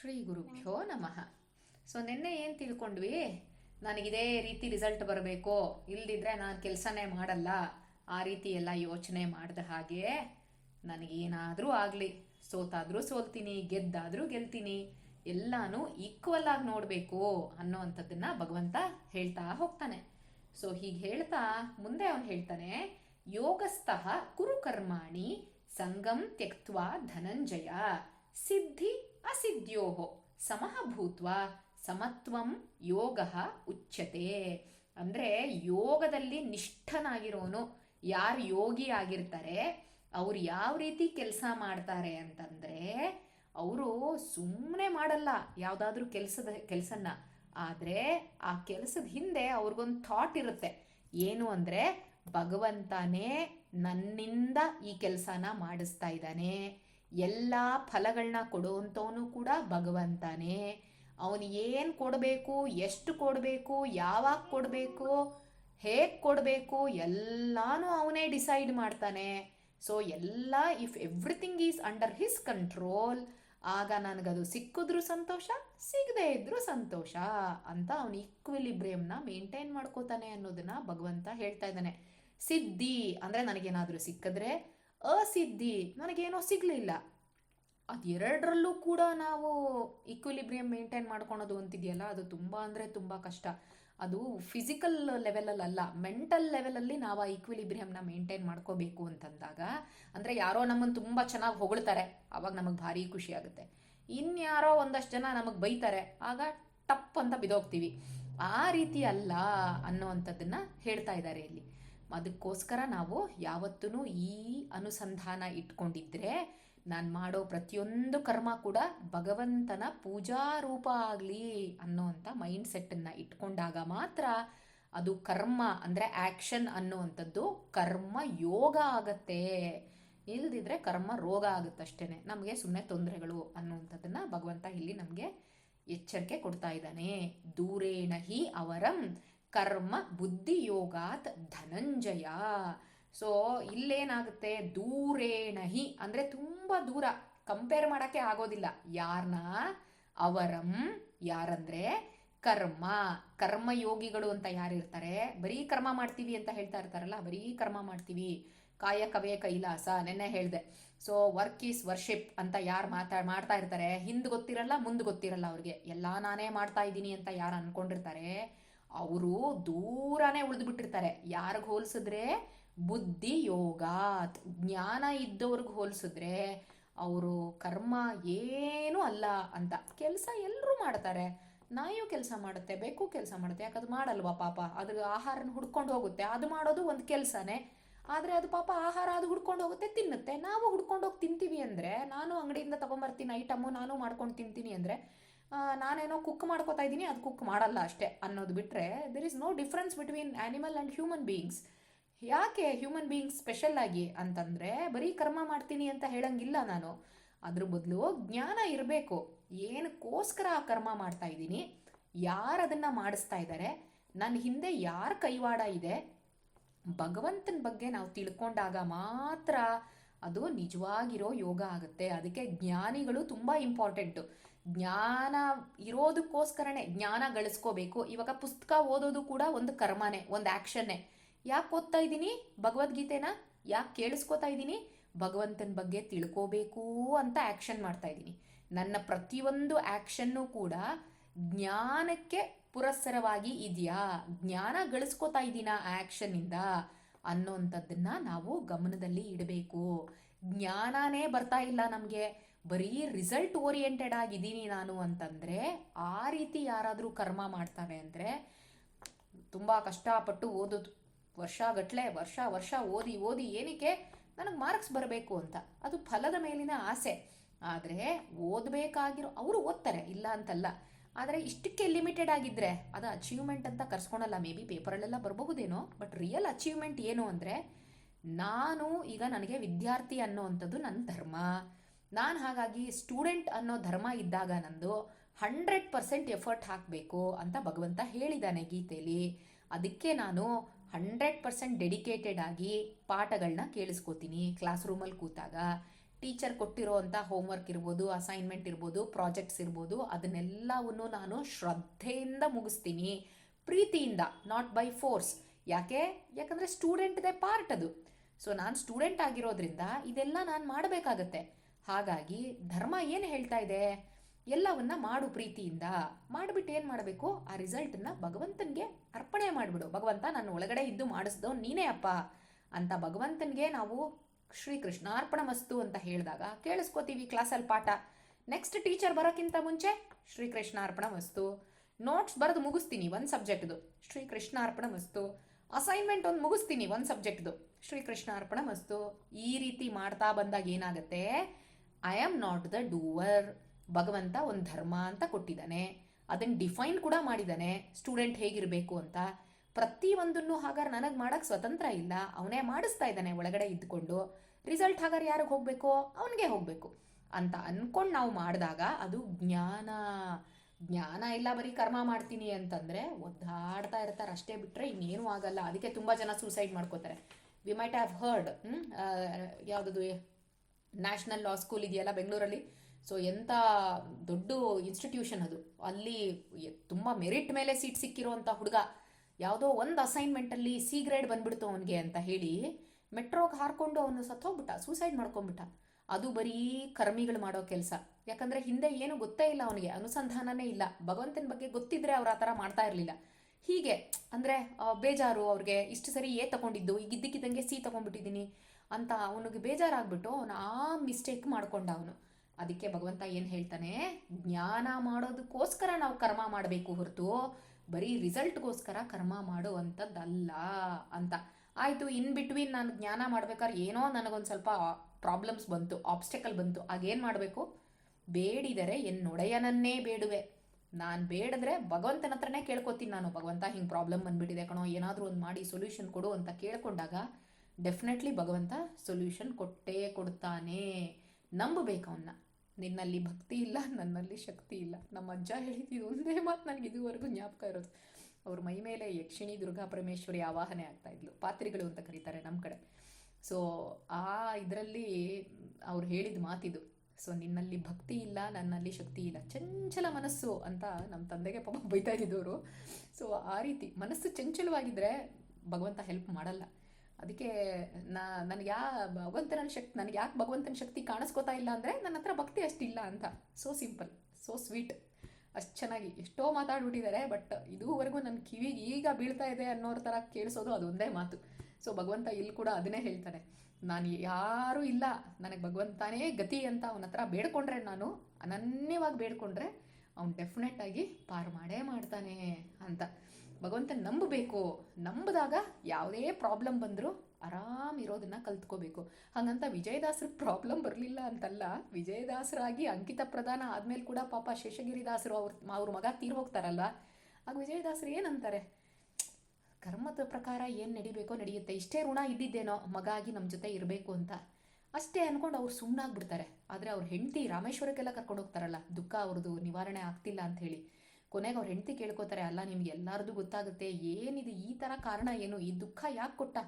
ಶ್ರೀ ಗುರುಭ್ಯೋ ನಮಃ. ಸೊ ನಿನ್ನೆ ಏನು ತಿಳ್ಕೊಂಡ್ವಿ? ನನಗಿದೇ ರೀತಿ ರಿಸಲ್ಟ್ ಬರಬೇಕು. ಇಲ್ದಿದ್ರೆ ನಾನು ಕೆಲಸನೇ ಮಾಡಲ್ಲ. ಆ ರೀತಿ ಎಲ್ಲ ಯೋಚನೆ ಮಾಡಿದ ಹಾಗೆ ನನಗೇನಾದರೂ ಆಗಲಿ. ಸೋತಾದರೂ ಸೋಲ್ತೀನಿ ಗೆದ್ದಾದರೂ ಗೆಲ್ತೀನಿ. ಎಲ್ಲಾನು ಈಕ್ವಲ್ ಆಗಿ ನೋಡಬೇಕು ಅನ್ನೋವಂಥದ್ದನ್ನ ಭಗವಂತ ಹೇಳ್ತಾ ಹೋಗ್ತಾನೆ. ಸೊ ಹೀಗೆ ಹೇಳ್ತಾ ಮುಂದೆ ಅವನು ಹೇಳ್ತಾನೆ ಯೋಗಸ್ಥಃ ಕುರುಕರ್ಮಾಣಿ ಸಂಗಂ ತ್ಯಕ್ವಾ ಧನಂಜಯ. ಸಿದ್ಧಿ ಅಸಿದ್ಧೋ ಸಮಃ ಭೂತ್ವ ಸಮತ್ವಂ ಯೋಗ ಉಚ್ಯತೆ. ಅಂದರೆ ಯೋಗದಲ್ಲಿ ನಿಷ್ಠನಾಗಿರೋನು, ಯಾರು ಯೋಗಿ ಆಗಿರ್ತಾರೆ, ಅವ್ರು ಯಾವ ರೀತಿ ಕೆಲಸ ಮಾಡ್ತಾರೆ ಅಂತಂದರೆ, ಅವರು ಸುಮ್ಮನೆ ಮಾಡಲ್ಲ ಯಾವುದಾದ್ರೂ ಕೆಲಸದ, ಕೆಲಸನ್ನ. ಆದರೆ ಆ ಕೆಲಸದ ಹಿಂದೆ ಅವ್ರಿಗೊಂದು ಥಾಟ್ ಇರುತ್ತೆ. ಏನು ಅಂದರೆ, ಭಗವಂತನೇ ನನ್ನಿಂದ ಈ ಕೆಲಸನ ಮಾಡಿಸ್ತಾ ಇದ್ದಾನೆ. ಎಲ್ಲ ಫಲಗಳನ್ನ ಕೊಡುವಂಥವನು ಕೂಡ ಭಗವಂತನೇ. ಅವನು ಏನು ಕೊಡಬೇಕು, ಎಷ್ಟು ಕೊಡಬೇಕು, ಯಾವಾಗ ಕೊಡಬೇಕು, ಹೇಗೆ ಕೊಡಬೇಕು, ಎಲ್ಲನೂ ಅವನೇ ಡಿಸೈಡ್ ಮಾಡ್ತಾನೆ. ಸೊ ಎಲ್ಲ if everything is under his control ಆಗ ನನಗದು ಸಿಕ್ಕಿದ್ರು ಸಂತೋಷ, ಸಿಗದೇ ಇದ್ರೂ ಸಂತೋಷ ಅಂತ ಅವನು ಈಕ್ವಿಲಿಬ್ರಿಯಮ್ನ ಮೇಂಟೈನ್ ಮಾಡ್ಕೋತಾನೆ ಅನ್ನೋದನ್ನ ಭಗವಂತ ಹೇಳ್ತಾ ಇದ್ದಾನೆ. ಸಿದ್ಧಿ ಅಂದರೆ ನನಗೇನಾದರೂ ಸಿಕ್ಕಿದ್ರೆ ಅಸಿದ್ಧಿ, ನನಗೇನೋ ಸಿಗಲಿಲ್ಲ. ಅದೆರಡರಲ್ಲೂ ಕೂಡ ನಾವು ಇಕ್ವಿಲಿಬ್ರಿಯಂ ಮೇಂಟೈನ್ ಮಾಡ್ಕೊಳೋದು ಅಂತಿದೆಯಲ್ಲ, ಅದು ತುಂಬ ಅಂದರೆ ತುಂಬ ಕಷ್ಟ. ಅದು ಫಿಸಿಕಲ್ ಲೆವೆಲಲ್ಲಿ ಅಲ್ಲ ಮೆಂಟಲ್ ಲೆವೆಲಲ್ಲಿ ನಾವು ಆ ಈಕ್ವಿಲಿಬ್ರಿಯಮ್ನ ಮೇಂಟೈನ್ ಮಾಡ್ಕೋಬೇಕು ಅಂತಂದಾಗ, ಅಂದರೆ ಯಾರೋ ನಮ್ಮನ್ನು ತುಂಬ ಚೆನ್ನಾಗಿ ಹೊಗಳ್ತಾರೆ ಆವಾಗ ನಮಗೆ ಭಾರಿ ಖುಷಿ ಆಗುತ್ತೆ. ಇನ್ಯಾರೋ ಒಂದಷ್ಟು ಜನ ನಮಗೆ ಬೈತಾರೆ, ಆಗ ಟಪ್ ಅಂತ ಬಿದೋಗ್ತೀವಿ. ಆ ರೀತಿ ಅಲ್ಲ ಅನ್ನೋವಂಥದ್ದನ್ನ ಹೇಳ್ತಾ ಇದ್ದಾರೆ ಇಲ್ಲಿ. ಅದಕ್ಕೋಸ್ಕರ ನಾವು ಯಾವತ್ತೂ ಈ ಅನುಸಂಧಾನ ಇಟ್ಕೊಂಡಿದ್ರೆ ನಾನು ಮಾಡೋ ಪ್ರತಿಯೊಂದು ಕರ್ಮ ಕೂಡ ಭಗವಂತನ ಪೂಜಾ ರೂಪ ಆಗಲಿ ಅನ್ನೋವಂಥ ಮೈಂಡ್ ಸೆಟ್ಟನ್ನು ಇಟ್ಕೊಂಡಾಗ ಮಾತ್ರ ಅದು ಕರ್ಮ ಅಂದರೆ ಆ್ಯಕ್ಷನ್ ಅನ್ನೋವಂಥದ್ದು ಕರ್ಮ ಯೋಗ ಆಗತ್ತೆ. ಇಲ್ದಿದ್ರೆ ಕರ್ಮ ರೋಗ ಆಗುತ್ತಷ್ಟೇ ನಮಗೆ ಸುಮ್ಮನೆ ತೊಂದರೆಗಳು ಅನ್ನುವಂಥದ್ದನ್ನು ಭಗವಂತ ಇಲ್ಲಿ ನಮಗೆ ಎಚ್ಚರಿಕೆ ಕೊಡ್ತಾ ಇದ್ದಾನೆ. ದೂರೇಣ ಹಿ ಅವರಂ ಕರ್ಮ ಬುದ್ಧಿಯೋಗಾತ್ ಧನಂಜಯ. ಸೊ ಇಲ್ಲೇನಾಗುತ್ತೆ? ದೂರೇಣಹಿ ಅಂದರೆ ತುಂಬ ದೂರ. ಕಂಪೇರ್ ಮಾಡೋಕ್ಕೆ ಆಗೋದಿಲ್ಲ. ಯಾರನ್ನ ಅವರಂ. ಯಾರಂದ್ರೆ? ಕರ್ಮ. ಕರ್ಮಯೋಗಿಗಳು ಅಂತ ಯಾರಿರ್ತಾರೆ? ಬರೀ ಕರ್ಮ ಮಾಡ್ತೀವಿ ಅಂತ ಹೇಳ್ತಾ ಇರ್ತಾರಲ್ಲ, ಬರೀ ಕರ್ಮ ಮಾಡ್ತೀವಿ. ಕಾಯಕವೇ ಕೈಲಾಸ, ನೆನ್ನೆ ಹೇಳಿದೆ. ಸೊ ವರ್ಕ್ ಈಸ್ ವರ್ಷಿಪ್ ಅಂತ ಯಾರು ಮಾತಾ, ಮಾಡ್ತಾ ಇರ್ತಾರೆ? ಹಿಂದೆ ಗೊತ್ತಿರಲ್ಲ, ಮುಂದೆ ಗೊತ್ತಿರಲ್ಲ ಅವ್ರಿಗೆ. ಎಲ್ಲ ನಾನೇ ಮಾಡ್ತಾ ಇದ್ದೀನಿ ಅಂತ ಯಾರು ಅನ್ಕೊಂಡಿರ್ತಾರೆ? ಅವರು ದೂರನೇ ಉಳಿದ್ಬಿಟ್ಟಿರ್ತಾರೆ. ಯಾರಿಗೆ ಹೋಲಿಸಿದ್ರೆ? ಬುದ್ಧಿ ಯೋಗ ಜ್ಞಾನ ಇದ್ದವ್ರಿಗೆ ಹೋಲಿಸಿದ್ರೆ ಅವರು ಕರ್ಮ ಏನೂ ಅಲ್ಲ ಅಂತ. ಕೆಲಸ ಎಲ್ಲರೂ ಮಾಡ್ತಾರೆ. ನಾಯು ಕೆಲಸ ಮಾಡುತ್ತೆ ಬೇಕು ಕೆಲಸ ಮಾಡುತ್ತೆ. ಯಾಕದು ಮಾಡಲ್ವ ಪಾಪ. ಅದ್ರ ಆಹಾರನ ಹುಡ್ಕೊಂಡು ಹೋಗುತ್ತೆ. ಅದು ಮಾಡೋದು ಒಂದು ಕೆಲಸನೇ. ಆದರೆ ಅದು ಪಾಪ ಆಹಾರ ಅದು ಹುಡ್ಕೊಂಡು ಹೋಗುತ್ತೆ, ತಿನ್ನುತ್ತೆ. ನಾವು ಹುಡ್ಕೊಂಡು ಹೋಗಿ ತಿಂತೀವಿ ಅಂದರೆ, ನಾನು ಅಂಗಡಿಯಿಂದ ತೊಗೊಂಬರ್ತೀನಿ ಐಟಮು, ನಾನು ಮಾಡ್ಕೊಂಡು ತಿಂತೀನಿ ಅಂದರೆ ನಾನೇನೋ ಕುಕ್ ಮಾಡ್ಕೋತಾ ಇದ್ದೀನಿ, ಅದು ಕುಕ್ ಮಾಡಲ್ಲ ಅಷ್ಟೇ ಅನ್ನೋದು ಬಿಟ್ಟರೆ there is no difference between animal and human beings ಯಾಕೆ ಹ್ಯೂಮನ್ ಬೀಯಿಂಗ್ಸ್ ಸ್ಪೆಷಲ್ ಆಗಿ ಅಂತಂದರೆ ಬರೀ ಕರ್ಮ ಮಾಡ್ತೀನಿ ಅಂತ ಹೇಳಂಗಿಲ್ಲ ನಾನು. ಅದ್ರ ಬದಲು ಜ್ಞಾನ ಇರಬೇಕು. ಏನಕ್ಕೋಸ್ಕರ ಆ ಕರ್ಮ ಮಾಡ್ತಾ ಇದ್ದೀನಿ? ಯಾರು ಅದನ್ನು ಮಾಡಿಸ್ತಾ ಇದ್ದಾರೆ ನನ್ನ ಹಿಂದೆ ಯಾರ ಕೈವಾಡ ಇದೆ? ಭಗವಂತನ ಬಗ್ಗೆ ನಾವು ತಿಳ್ಕೊಂಡಾಗ ಮಾತ್ರ ಅದು ನಿಜವಾಗಿರೋ ಯೋಗ ಆಗುತ್ತೆ. ಅದಕ್ಕೆ ಜ್ಞಾನಿಗಳು ತುಂಬ ಇಂಪಾರ್ಟೆಂಟು ಜ್ಞಾನ ಇರೋದಕ್ಕೋಸ್ಕರನೇ ಜ್ಞಾನ ಗಳಿಸ್ಕೋಬೇಕು. ಇವಾಗ ಪುಸ್ತಕ ಓದೋದು ಕೂಡ ಒಂದು ಕರ್ಮನೇ, ಒಂದು ಆ್ಯಕ್ಷನ್ನೇ ಯಾಕೆ ಓದ್ತಾ ಇದ್ದೀನಿ? ಭಗವದ್ಗೀತೆನ ಯಾಕೆ ಕೇಳಿಸ್ಕೋತಾ ಇದ್ದೀನಿ? ಭಗವಂತನ ಬಗ್ಗೆ ತಿಳ್ಕೋಬೇಕು ಅಂತ ಆ್ಯಕ್ಷನ್ ಮಾಡ್ತಾ ಇದ್ದೀನಿ. ನನ್ನ ಪ್ರತಿಯೊಂದು ಆ್ಯಕ್ಷನ್ನು ಕೂಡ ಜ್ಞಾನಕ್ಕೆ ಪುರಸ್ಸರವಾಗಿ ಇದೆಯಾ? ಜ್ಞಾನ ಗಳಿಸ್ಕೋತಾ ಇದ್ದೀನ ಆ್ಯಕ್ಷನ್ನಿಂದ ಅನ್ನೋಂಥದ್ದನ್ನ ನಾವು ಗಮನದಲ್ಲಿ ಇಡಬೇಕು. ಜ್ಞಾನನೇ ಬರ್ತಾ ಇಲ್ಲ ನಮಗೆ. ಬರೀ ರಿಸಲ್ಟ್ ಓರಿಯೆಂಟೆಡ್ ಆಗಿದ್ದೀನಿ ನಾನು ಅಂತಂದರೆ ಆ ರೀತಿ ಯಾರಾದರೂ ಕರ್ಮ ಮಾಡ್ತಾರೆ ಅಂದರೆ ತುಂಬ ಕಷ್ಟಪಟ್ಟು ಓದೋದು ವರ್ಷಗಟ್ಟಲೆ ವರ್ಷ ವರ್ಷ ಓದಿ ಓದಿ ಏನಕ್ಕೆ ನನಗೆ ಮಾರ್ಕ್ಸ್ ಬರಬೇಕು ಅಂತ. ಅದು ಫಲದ ಮೇಲಿನ ಆಸೆ. ಆದರೆ ಓದಬೇಕಾಗಿರೋ ಅವರು ಓದ್ತಾರೆ, ಇಲ್ಲ ಅಂತಲ್ಲ. ಆದರೆ ಇಷ್ಟಕ್ಕೆ ಲಿಮಿಟೆಡ್ ಆಗಿದ್ದರೆ ಅದು ಅಚೀವ್ಮೆಂಟ್ ಅಂತ ಕರ್ಸ್ಕೊಳಲ್ಲ. ಮೇ ಬಿ ಪೇಪರಲ್ಲೆಲ್ಲ ಬರಬಹುದೇನೋ ಬಟ್ ರಿಯಲ್ ಅಚೀವ್ಮೆಂಟ್ ಏನು ಅಂದರೆ ನಾನು ಈಗ ನನಗೆ ವಿದ್ಯಾರ್ಥಿ ಅನ್ನೋವಂಥದ್ದು ನನ್ನ ಧರ್ಮ. ನಾನು ಹಾಗಾಗಿ ಸ್ಟೂಡೆಂಟ್ ಅನ್ನೋ ಧರ್ಮ ಇದ್ದಾಗ ನಂದು ಹಂಡ್ರೆಡ್ ಪರ್ಸೆಂಟ್ ಎಫರ್ಟ್ ಹಾಕಬೇಕು ಅಂತ ಭಗವಂತ ಹೇಳಿದ್ದಾನೆ ಗೀತೆಯಲ್ಲಿ ಅದಕ್ಕೆ ನಾನು ಹಂಡ್ರೆಡ್ ಪರ್ಸೆಂಟ್ ಡೆಡಿಕೇಟೆಡ್ ಆಗಿ ಪಾಠಗಳನ್ನ ಕೇಳಿಸ್ಕೋತೀನಿ ಕ್ಲಾಸ್ ರೂಮಲ್ಲಿ ಕೂತಾಗ ಟೀಚರ್ ಕೊಟ್ಟಿರೋವಂಥ ಹೋಮ್ವರ್ಕ್ ಇರ್ಬೋದು ಅಸೈನ್ಮೆಂಟ್ ಇರ್ಬೋದು ಪ್ರಾಜೆಕ್ಟ್ಸ್ ಇರ್ಬೋದು, ಅದನ್ನೆಲ್ಲವನ್ನು ನಾನು ಶ್ರದ್ಧೆಯಿಂದ ಮುಗಿಸ್ತೀನಿ. ಪ್ರೀತಿಯಿಂದ ನಾಟ್ ಬೈ ಫೋರ್ಸ್ ಯಾಕೆ? ಯಾಕಂದರೆ ಸ್ಟೂಡೆಂಟ್ದೇ ಪಾರ್ಟ್ ಅದು. ಸೊ ನಾನು ಸ್ಟೂಡೆಂಟ್ ಆಗಿರೋದ್ರಿಂದ ಇದೆಲ್ಲ ನಾನು ಮಾಡಬೇಕಾಗತ್ತೆ. ಹಾಗಾಗಿ ಧರ್ಮ ಏನು ಹೇಳ್ತಾ ಇದೆ? ಎಲ್ಲವನ್ನ ಮಾಡು ಪ್ರೀತಿಯಿಂದ. ಮಾಡಿಬಿಟ್ಟು ಏನು ಮಾಡಬೇಕು? ಆ ರಿಸಲ್ಟನ್ನ ಭಗವಂತನಿಗೆ ಅರ್ಪಣೆ ಮಾಡಿಬಿಡು. ಭಗವಂತ ನನ್ನ ಒಳಗಡೆ ಇದ್ದು ಮಾಡಿಸ್ದವ್ ನೀನೇ ಅಪ್ಪ ಅಂತ ಭಗವಂತನಿಗೆ ನಾವು ಶ್ರೀ ಕೃಷ್ಣಾರ್ಪಣ ಮಸ್ತು ಅಂತ ಹೇಳಿದಾಗ ಕೇಳಿಸ್ಕೋತೀವಿ ಕ್ಲಾಸಲ್ಲಿ ಪಾಠ. ನೆಕ್ಸ್ಟ್ ಟೀಚರ್ ಬರೋಕ್ಕಿಂತ ಮುಂಚೆ ಶ್ರೀ ಕೃಷ್ಣಾರ್ಪಣ ಮಸ್ತು ನೋಟ್ಸ್ ಬರೆದು ಮುಗಿಸ್ತೀನಿ ಒಂದು ಸಬ್ಜೆಕ್ಟ್ದು. ಮಸ್ತು ಅಸೈನ್ಮೆಂಟ್ ಒಂದು ಮುಗಿಸ್ತೀನಿ ಒಂದು ಸಬ್ಜೆಕ್ಟ್ದು. ಮಸ್ತು ಈ ರೀತಿ ಮಾಡ್ತಾ ಬಂದಾಗ ಏನಾಗುತ್ತೆ? I am not the doer ಭಗವಂತ ಒಂದು ಧರ್ಮ ಅಂತ ಕೊಟ್ಟಿದ್ದಾನೆ. ಅದನ್ನು ಡಿಫೈನ್ ಕೂಡ ಮಾಡಿದ್ದಾನೆ. ಸ್ಟೂಡೆಂಟ್ ಹೇಗಿರಬೇಕು ಅಂತ. ಪ್ರತಿಯೊಂದನ್ನು ಹಾಗಾದ್ರೆ ನನಗೆ ಮಾಡೋಕ್ಕೆ ಸ್ವತಂತ್ರ ಇಲ್ಲ. ಅವನೇ ಮಾಡಿಸ್ತಾ ಇದ್ದಾನೆ ಒಳಗಡೆ ಇದ್ದುಕೊಂಡು ರಿಸಲ್ಟ್ ಹಾಗಾದ್ರೆ ಯಾರಿಗೆ ಹೋಗಬೇಕು? ಅವನಿಗೆ ಹೋಗಬೇಕು. ಅಂತ ಅಂದ್ಕೊಂಡು ನಾವು ಮಾಡಿದಾಗ ಅದು ಜ್ಞಾನ. ಜ್ಞಾನ ಇಲ್ಲ ಬರೀ ಕರ್ಮ ಮಾಡ್ತೀನಿ ಅಂತಂದರೆ ಒದ್ದಾಡ್ತಾ ಇರ್ತಾರೆ ಅಷ್ಟೇ ಬಿಟ್ಟರೆ ಇನ್ನೇನು ಆಗಲ್ಲ. ಅದಕ್ಕೆ ತುಂಬ ಜನ ಸೂಸೈಡ್ ಮಾಡ್ಕೋತಾರೆ. ವಿ ಮೈಟ್ ಹ್ಯಾವ್ ಹರ್ಡ್ ಯಾವುದದು ನ್ಯಾಷನಲ್ ಲಾ ಸ್ಕೂಲ್ ಇದೆಯಲ್ಲ ಬೆಂಗಳೂರಲ್ಲಿ? ಸೊ ಎಂಥ ದೊಡ್ಡ ಇನ್ಸ್ಟಿಟ್ಯೂಷನ್ ಅದು. ಅಲ್ಲಿ ತುಂಬ ಮೆರಿಟ್ ಮೇಲೆ ಸೀಟ್ ಸಿಕ್ಕಿರುವಂಥ ಹುಡುಗ. ಯಾವುದೋ ಒಂದು ಅಸೈನ್ಮೆಂಟಲ್ಲಿ ಸಿ ಗ್ರೇಡ್ ಬಂದ್ಬಿಡ್ತು ಅವನಿಗೆ ಅಂತ ಹೇಳಿ ಮೆಟ್ರೋಗೆ ಹಾರ್ಕೊಂಡು ಅವನು ಸತ್ತೋಗ್ಬಿಟ್ಟ ಸೂಸೈಡ್ ಮಾಡ್ಕೊಂಬಿಟ್ಟ. ಅದು ಬರೀ ಕರ್ಮಿಗಳು ಮಾಡೋ ಕೆಲಸ. ಯಾಕಂದರೆ ಹಿಂದೆ ಏನು ಗೊತ್ತೇ ಇಲ್ಲ ಅವನಿಗೆ, ಅನುಸಂಧಾನನೇ ಇಲ್ಲ. ಭಗವಂತನ ಬಗ್ಗೆ ಗೊತ್ತಿದ್ರೆ ಅವ್ರು ಆ ಥರ ಮಾಡ್ತಾ ಇರಲಿಲ್ಲ. ಹೀಗೆ, ಅಂದರೆ ಬೇಜಾರು ಅವ್ರಿಗೆ ಇಷ್ಟು ಸರಿ ಎ ತಗೊಂಡಿದ್ದು ಈಗ ಇದ್ದಕ್ಕಿದ್ದಂಗೆ ಸಿ ತಗೊಂಡ್ಬಿಟ್ಟಿದ್ದೀನಿ. ಅಂತ ಅವನಿಗೆ ಬೇಜಾರಾಗ್ಬಿಟ್ಟು ಅವನು ಆ ಮಿಸ್ಟೇಕ್ ಮಾಡ್ಕೊಂಡ ಅವನು. ಅದಕ್ಕೆ ಭಗವಂತ ಏನು ಹೇಳ್ತಾನೆ? ಜ್ಞಾನ ಮಾಡೋದಕ್ಕೋಸ್ಕರ ನಾವು ಕರ್ಮ ಮಾಡಬೇಕು ಹೊರತು, ಬರೀ ರಿಸಲ್ಟ್ಗೋಸ್ಕರ ಕರ್ಮ ಮಾಡುವಂಥದ್ದಲ್ಲ ಅಂತ. ಆಯಿತು ಇನ್ ಬಿಟ್ವೀನ್ ನಾನು ಜ್ಞಾನ ಮಾಡ್ಬೇಕಾದ್ರೆ ಏನೋ ನನಗೊಂದು ಸ್ವಲ್ಪ ಪ್ರಾಬ್ಲಮ್ಸ್ ಬಂತು ಆಬ್ಸ್ಟೆಕಲ್ ಬಂತು, ಆಗೇನು ಮಾಡಬೇಕು? ಬೇಡಿದರೆ ಎನ್ನೊಡೆಯನನ್ನೇ ಬೇಡುವೆ. ನಾನು ಬೇಡಿದ್ರೆ ಭಗವಂತನ ಹತ್ರನೇ ಕೇಳ್ಕೊತೀನಿ ನಾನು. ಭಗವಂತ ಹಿಂಗೆ ಪ್ರಾಬ್ಲಮ್ ಬಂದ್ಬಿಟ್ಟಿದೆ ಕಣೋ, ಏನಾದರೂ ಒಂದು ಮಾಡಿ ಸೊಲ್ಯೂಷನ್ ಕೊಡು ಅಂತ ಕೇಳ್ಕೊಂಡಾಗ ಡೆಫಿನೆಟ್ಲಿ ಭಗವಂತ ಸೊಲ್ಯೂಷನ್ ಕೊಟ್ಟೇ ಕೊಡ್ತಾನೆ. ನಂಬಬೇಕು ಅವನ್ನ ನಿನ್ನಲ್ಲಿ ಭಕ್ತಿ ಇಲ್ಲ, ನನ್ನಲ್ಲಿ ಶಕ್ತಿ ಇಲ್ಲ. ನಮ್ಮ ಅಜ್ಜ ಹೇಳಿದ್ದು ಒಂದೇ ಮಾತು ನನಗೆ ಇದುವರೆಗೂ ಜ್ಞಾಪಕ ಇರೋದು. ಅವ್ರ ಮೈ ಮೇಲೆ ಯಕ್ಷಿಣಿ ದುರ್ಗಾ ಪರಮೇಶ್ವರಿ ಆವಾಹನೆ ಆಗ್ತಾ ಇದ್ಲು. ಪಾತ್ರಿಗಳು ಅಂತ ಕರೀತಾರೆ ನಮ್ಮ ಕಡೆ. ಸೊ ಆ ಇದರಲ್ಲಿ ಅವ್ರು ಹೇಳಿದ ಮಾತಿದು. ಸೊ ನಿನ್ನಲ್ಲಿ ಭಕ್ತಿ ಇಲ್ಲ, ನನ್ನಲ್ಲಿ ಶಕ್ತಿ ಇಲ್ಲ. ಚಂಚಲ ಮನಸ್ಸು ಅಂತ ನಮ್ಮ ತಂದೆಗೆ ಪಾಪ ಬೈತಾ ಇದ್ದಿದ್ದವರು ಸೊ ಆ ರೀತಿ ಮನಸ್ಸು ಚಂಚಲವಾಗಿದ್ದರೆ ಭಗವಂತ ಹೆಲ್ಪ್ ಮಾಡಲ್ಲ. ಅದಕ್ಕೆ ನಾ, ನನಗೆ ಯಾ ಭಗವಂತನ ಶಕ್ತಿ ನನಗೆ ಯಾಕೆ ಭಗವಂತನ ಶಕ್ತಿ ಕಾಣಿಸ್ಕೋತಾ ಇಲ್ಲ ಅಂದರೆ ನನ್ನ ಹತ್ರ ಭಕ್ತಿ ಅಷ್ಟಿಲ್ಲ ಅಂತ. ಸೋ ಸಿಂಪಲ್ ಸೋ ಸ್ವೀಟ್ ಅಷ್ಟು ಚೆನ್ನಾಗಿ. ಎಷ್ಟೋ ಮಾತಾಡ್ಬಿಟ್ಟಿದ್ದಾರೆ ಬಟ್ ಇದುವರೆಗೂ ನನ್ನ ಕಿವಿಗೆ ಈಗ ಬೀಳ್ತಾ ಇದೆ ಅನ್ನೋರ ಥರ ಕೇಳಿಸೋದು ಅದೊಂದೇ ಮಾತು. ಸೊ ಭಗವಂತ ಇಲ್ಲಿ ಕೂಡ ಅದನ್ನೇ ಹೇಳ್ತಾನೆ. ನಾನು ಯಾರೂ ಇಲ್ಲ. ನನಗೆ ಭಗವಂತನೇ ಗತಿ ಅಂತ ಅವನ ಹತ್ರ ಬೇಡ್ಕೊಂಡ್ರೆ ನಾನು ಅನನ್ಯವಾಗಿ ಬೇಡ್ಕೊಂಡ್ರೆ ಅವ್ನು ಡೆಫಿನೆಟ್ ಆಗಿ ಪಾರು ಮಾಡೇ ಮಾಡ್ತಾನೆ ಅಂತ. ಭಗವಂತನ ನಂಬಬೇಕು. ನಂಬಿದಾಗ ಯಾವುದೇ ಪ್ರಾಬ್ಲಮ್ ಬಂದರೂ ಆರಾಮ್ ಇರೋದನ್ನ ಕಲ್ತ್ಕೋಬೇಕು. ಹಾಗಂತ ವಿಜಯದಾಸರ ಪ್ರಾಬ್ಲಮ್ ಬರಲಿಲ್ಲ ಅಂತಲ್ಲ, ವಿಜಯದಾಸರಾಗಿ ಅಂಕಿತ ಪ್ರಧಾನ ಆದಮೇಲೆ ಕೂಡ ಪಾಪ ಶೇಷಗಿರಿದಾಸರು ಅವ್ರ ಅವ್ರ ಮಗ ತೀರ್ ಹೋಗ್ತಾರಲ್ಲ ಆಗ ವಿಜಯದಾಸರು ಏನಂತಾರೆ? ಕರ್ಮದ ಪ್ರಕಾರ ಏನು ನಡಿಬೇಕೋ ನಡೆಯುತ್ತೆ. ಇಷ್ಟೇ ಋಣ ಇದ್ದಿದ್ದೇನೋ ಮಗ ಆಗಿ ನಮ್ಮ ಜೊತೆ ಇರಬೇಕು ಅಂತ. ಅಷ್ಟೇ ಅಂದ್ಕೊಂಡು ಅವ್ರು ಸುಮ್ಮನಾಗ್ಬಿಡ್ತಾರೆ ಆದರೆ ಅವ್ರ ಹೆಂಡತಿ ರಾಮೇಶ್ವರಕ್ಕೆಲ್ಲ ಕರ್ಕೊಂಡು ಹೋಗ್ತಾರಲ್ಲ, ದುಃಖ ಅವ್ರದ್ದು ನಿವಾರಣೆ ಆಗ್ತಿಲ್ಲ ಅಂತ ಹೇಳಿ ಕೊನೆಗೆ ಅವ್ರ ಹೆಂಡತಿ ಕೇಳ್ಕೊತಾರೆ, ಅಲ್ಲ, ನಿಮ್ಗೆ ಎಲ್ಲಾರ್ದು ಗೊತ್ತಾಗುತ್ತೆ, ಏನಿದು ಈ ಥರ ಕಾರಣ ಏನು? ಈ ದುಃಖ ಯಾಕೆ ಕೊಟ್ಟ?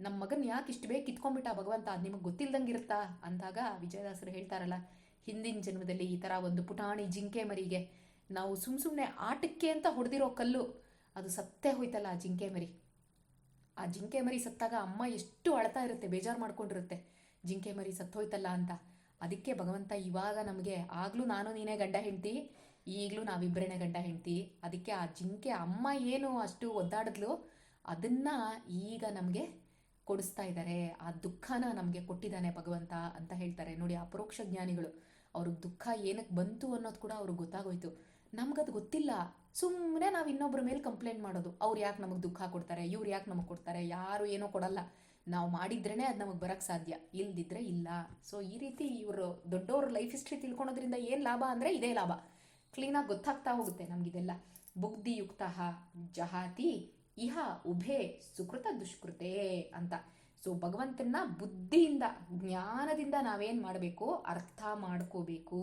ನಮ್ಮ ಮಗನ ಯಾಕೆ ಇಷ್ಟು ಬೇಗ ಕಿತ್ಕೊಂಡ್ಬಿಟ್ಟ ಭಗವಂತ? ನಿಮಗೆ ಗೊತ್ತಿಲ್ದಂಗೆ ಇರುತ್ತಾ ಅಂದಾಗ ವಿಜಯದಾಸರು ಹೇಳ್ತಾರಲ್ಲ, ಹಿಂದಿನ ಜನ್ಮದಲ್ಲಿ ಈ ಥರ ಒಂದು ಪುಟಾಣಿ ಜಿಂಕೆ ಮರಿಗೆ, ನಾವು ಸುಮ್ಮ ಸುಮ್ಮನೆ ಆಟಕ್ಕೆ ಅಂತ ಹೊಡೆದಿರೋ ಕಲ್ಲು, ಅದು ಸತ್ತೇ ಹೋಯ್ತಲ್ಲ ಆ ಜಿಂಕೆ ಮರಿ. ಆ ಜಿಂಕೆ ಮರಿ ಸತ್ತಾಗ ಅಮ್ಮ ಎಷ್ಟು ಅಳ್ತಾ ಇರುತ್ತೆ, ಬೇಜಾರು ಮಾಡ್ಕೊಂಡಿರುತ್ತೆ. ಜಿಂಕೆ ಮರಿ ಸತ್ತೋಯ್ತಲ್ಲ ಅಂತ. ಅದಕ್ಕೆ ಭಗವಂತ ಇವಾಗ ನಮಗೆ, ಆಗಲೂ ನಾನು ನೀನೇ ಗಂಡ ಹೆಂಡ್ತಿ ಈಗಲೂ ನಾವಿಬ್ಬರೇನೆ ಗಂಡ ಹೆಂಡ್ತಿ. ಅದಕ್ಕೆ ಆ ಜಿಂಕೆ ಅಮ್ಮ ಏನು ಅಷ್ಟು ಒದ್ದಾಡಿದ್ಲು, ಅದನ್ನು ಈಗ ನಮಗೆ ಕೊಡಿಸ್ತಾ ಇದ್ದಾರೆ ಆ ದುಃಖನ ನಮಗೆ ಕೊಟ್ಟಿದ್ದಾನೆ ಭಗವಂತ ಅಂತ ಹೇಳ್ತಾರೆ. ನೋಡಿ ಅಪರೋಕ್ಷ ಜ್ಞಾನಿಗಳು, ಅವ್ರಿಗೆ ದುಃಖ ಏನಕ್ಕೆ ಬಂತು ಅನ್ನೋದು ಕೂಡ ಅವ್ರಿಗೆ ಗೊತ್ತಾಗೋಯ್ತು. ನಮ್ಗದು ಗೊತ್ತಿಲ್ಲ. ಸುಮ್ಮನೆ ನಾವು ಇನ್ನೊಬ್ಬರ ಮೇಲೆ ಕಂಪ್ಲೇಂಟ್ ಮಾಡೋದು. ಅವ್ರು ಯಾಕೆ ನಮಗೆ ದುಃಖ ಕೊಡ್ತಾರೆ? ಇವ್ರು ಯಾಕೆ ನಮಗೆ ಕೊಡ್ತಾರೆ? ಯಾರು ಏನೋ ಕೊಡಲ್ಲ. ನಾವು ಮಾಡಿದ್ರೇ ಅದು ನಮಗೆ ಬರೋಕ್ಕೆ ಸಾಧ್ಯ. ಇಲ್ದಿದ್ರೆ ಇಲ್ಲ. ಸೊ ಈ ರೀತಿ ಇವರು ದೊಡ್ಡವ್ರ ಲೈಫ್ ಹಿಸ್ಟ್ರಿ ತಿಳ್ಕೊಳೋದ್ರಿಂದ ಏನು ಲಾಭ ಅಂದರೆ ಇದೇ ಲಾಭ. ಕ್ಲೀನಾಗಿ ಗೊತ್ತಾಗ್ತಾ ಹೋಗುತ್ತೆ ನಮಗಿದೆಲ್ಲ. ಬುಗ್ಧಿಯುಕ್ತ ಜಹಾತಿ, ಇಹ ಉಭೆ ಸುಕೃತ ದುಷ್ಕೃತೆ ಅಂತ. ಸೊ ಭಗವಂತನ ಬುದ್ಧಿಯಿಂದ, ಜ್ಞಾನದಿಂದ ನಾವೇನು ಮಾಡಬೇಕು? ಅರ್ಥ ಮಾಡ್ಕೋಬೇಕು.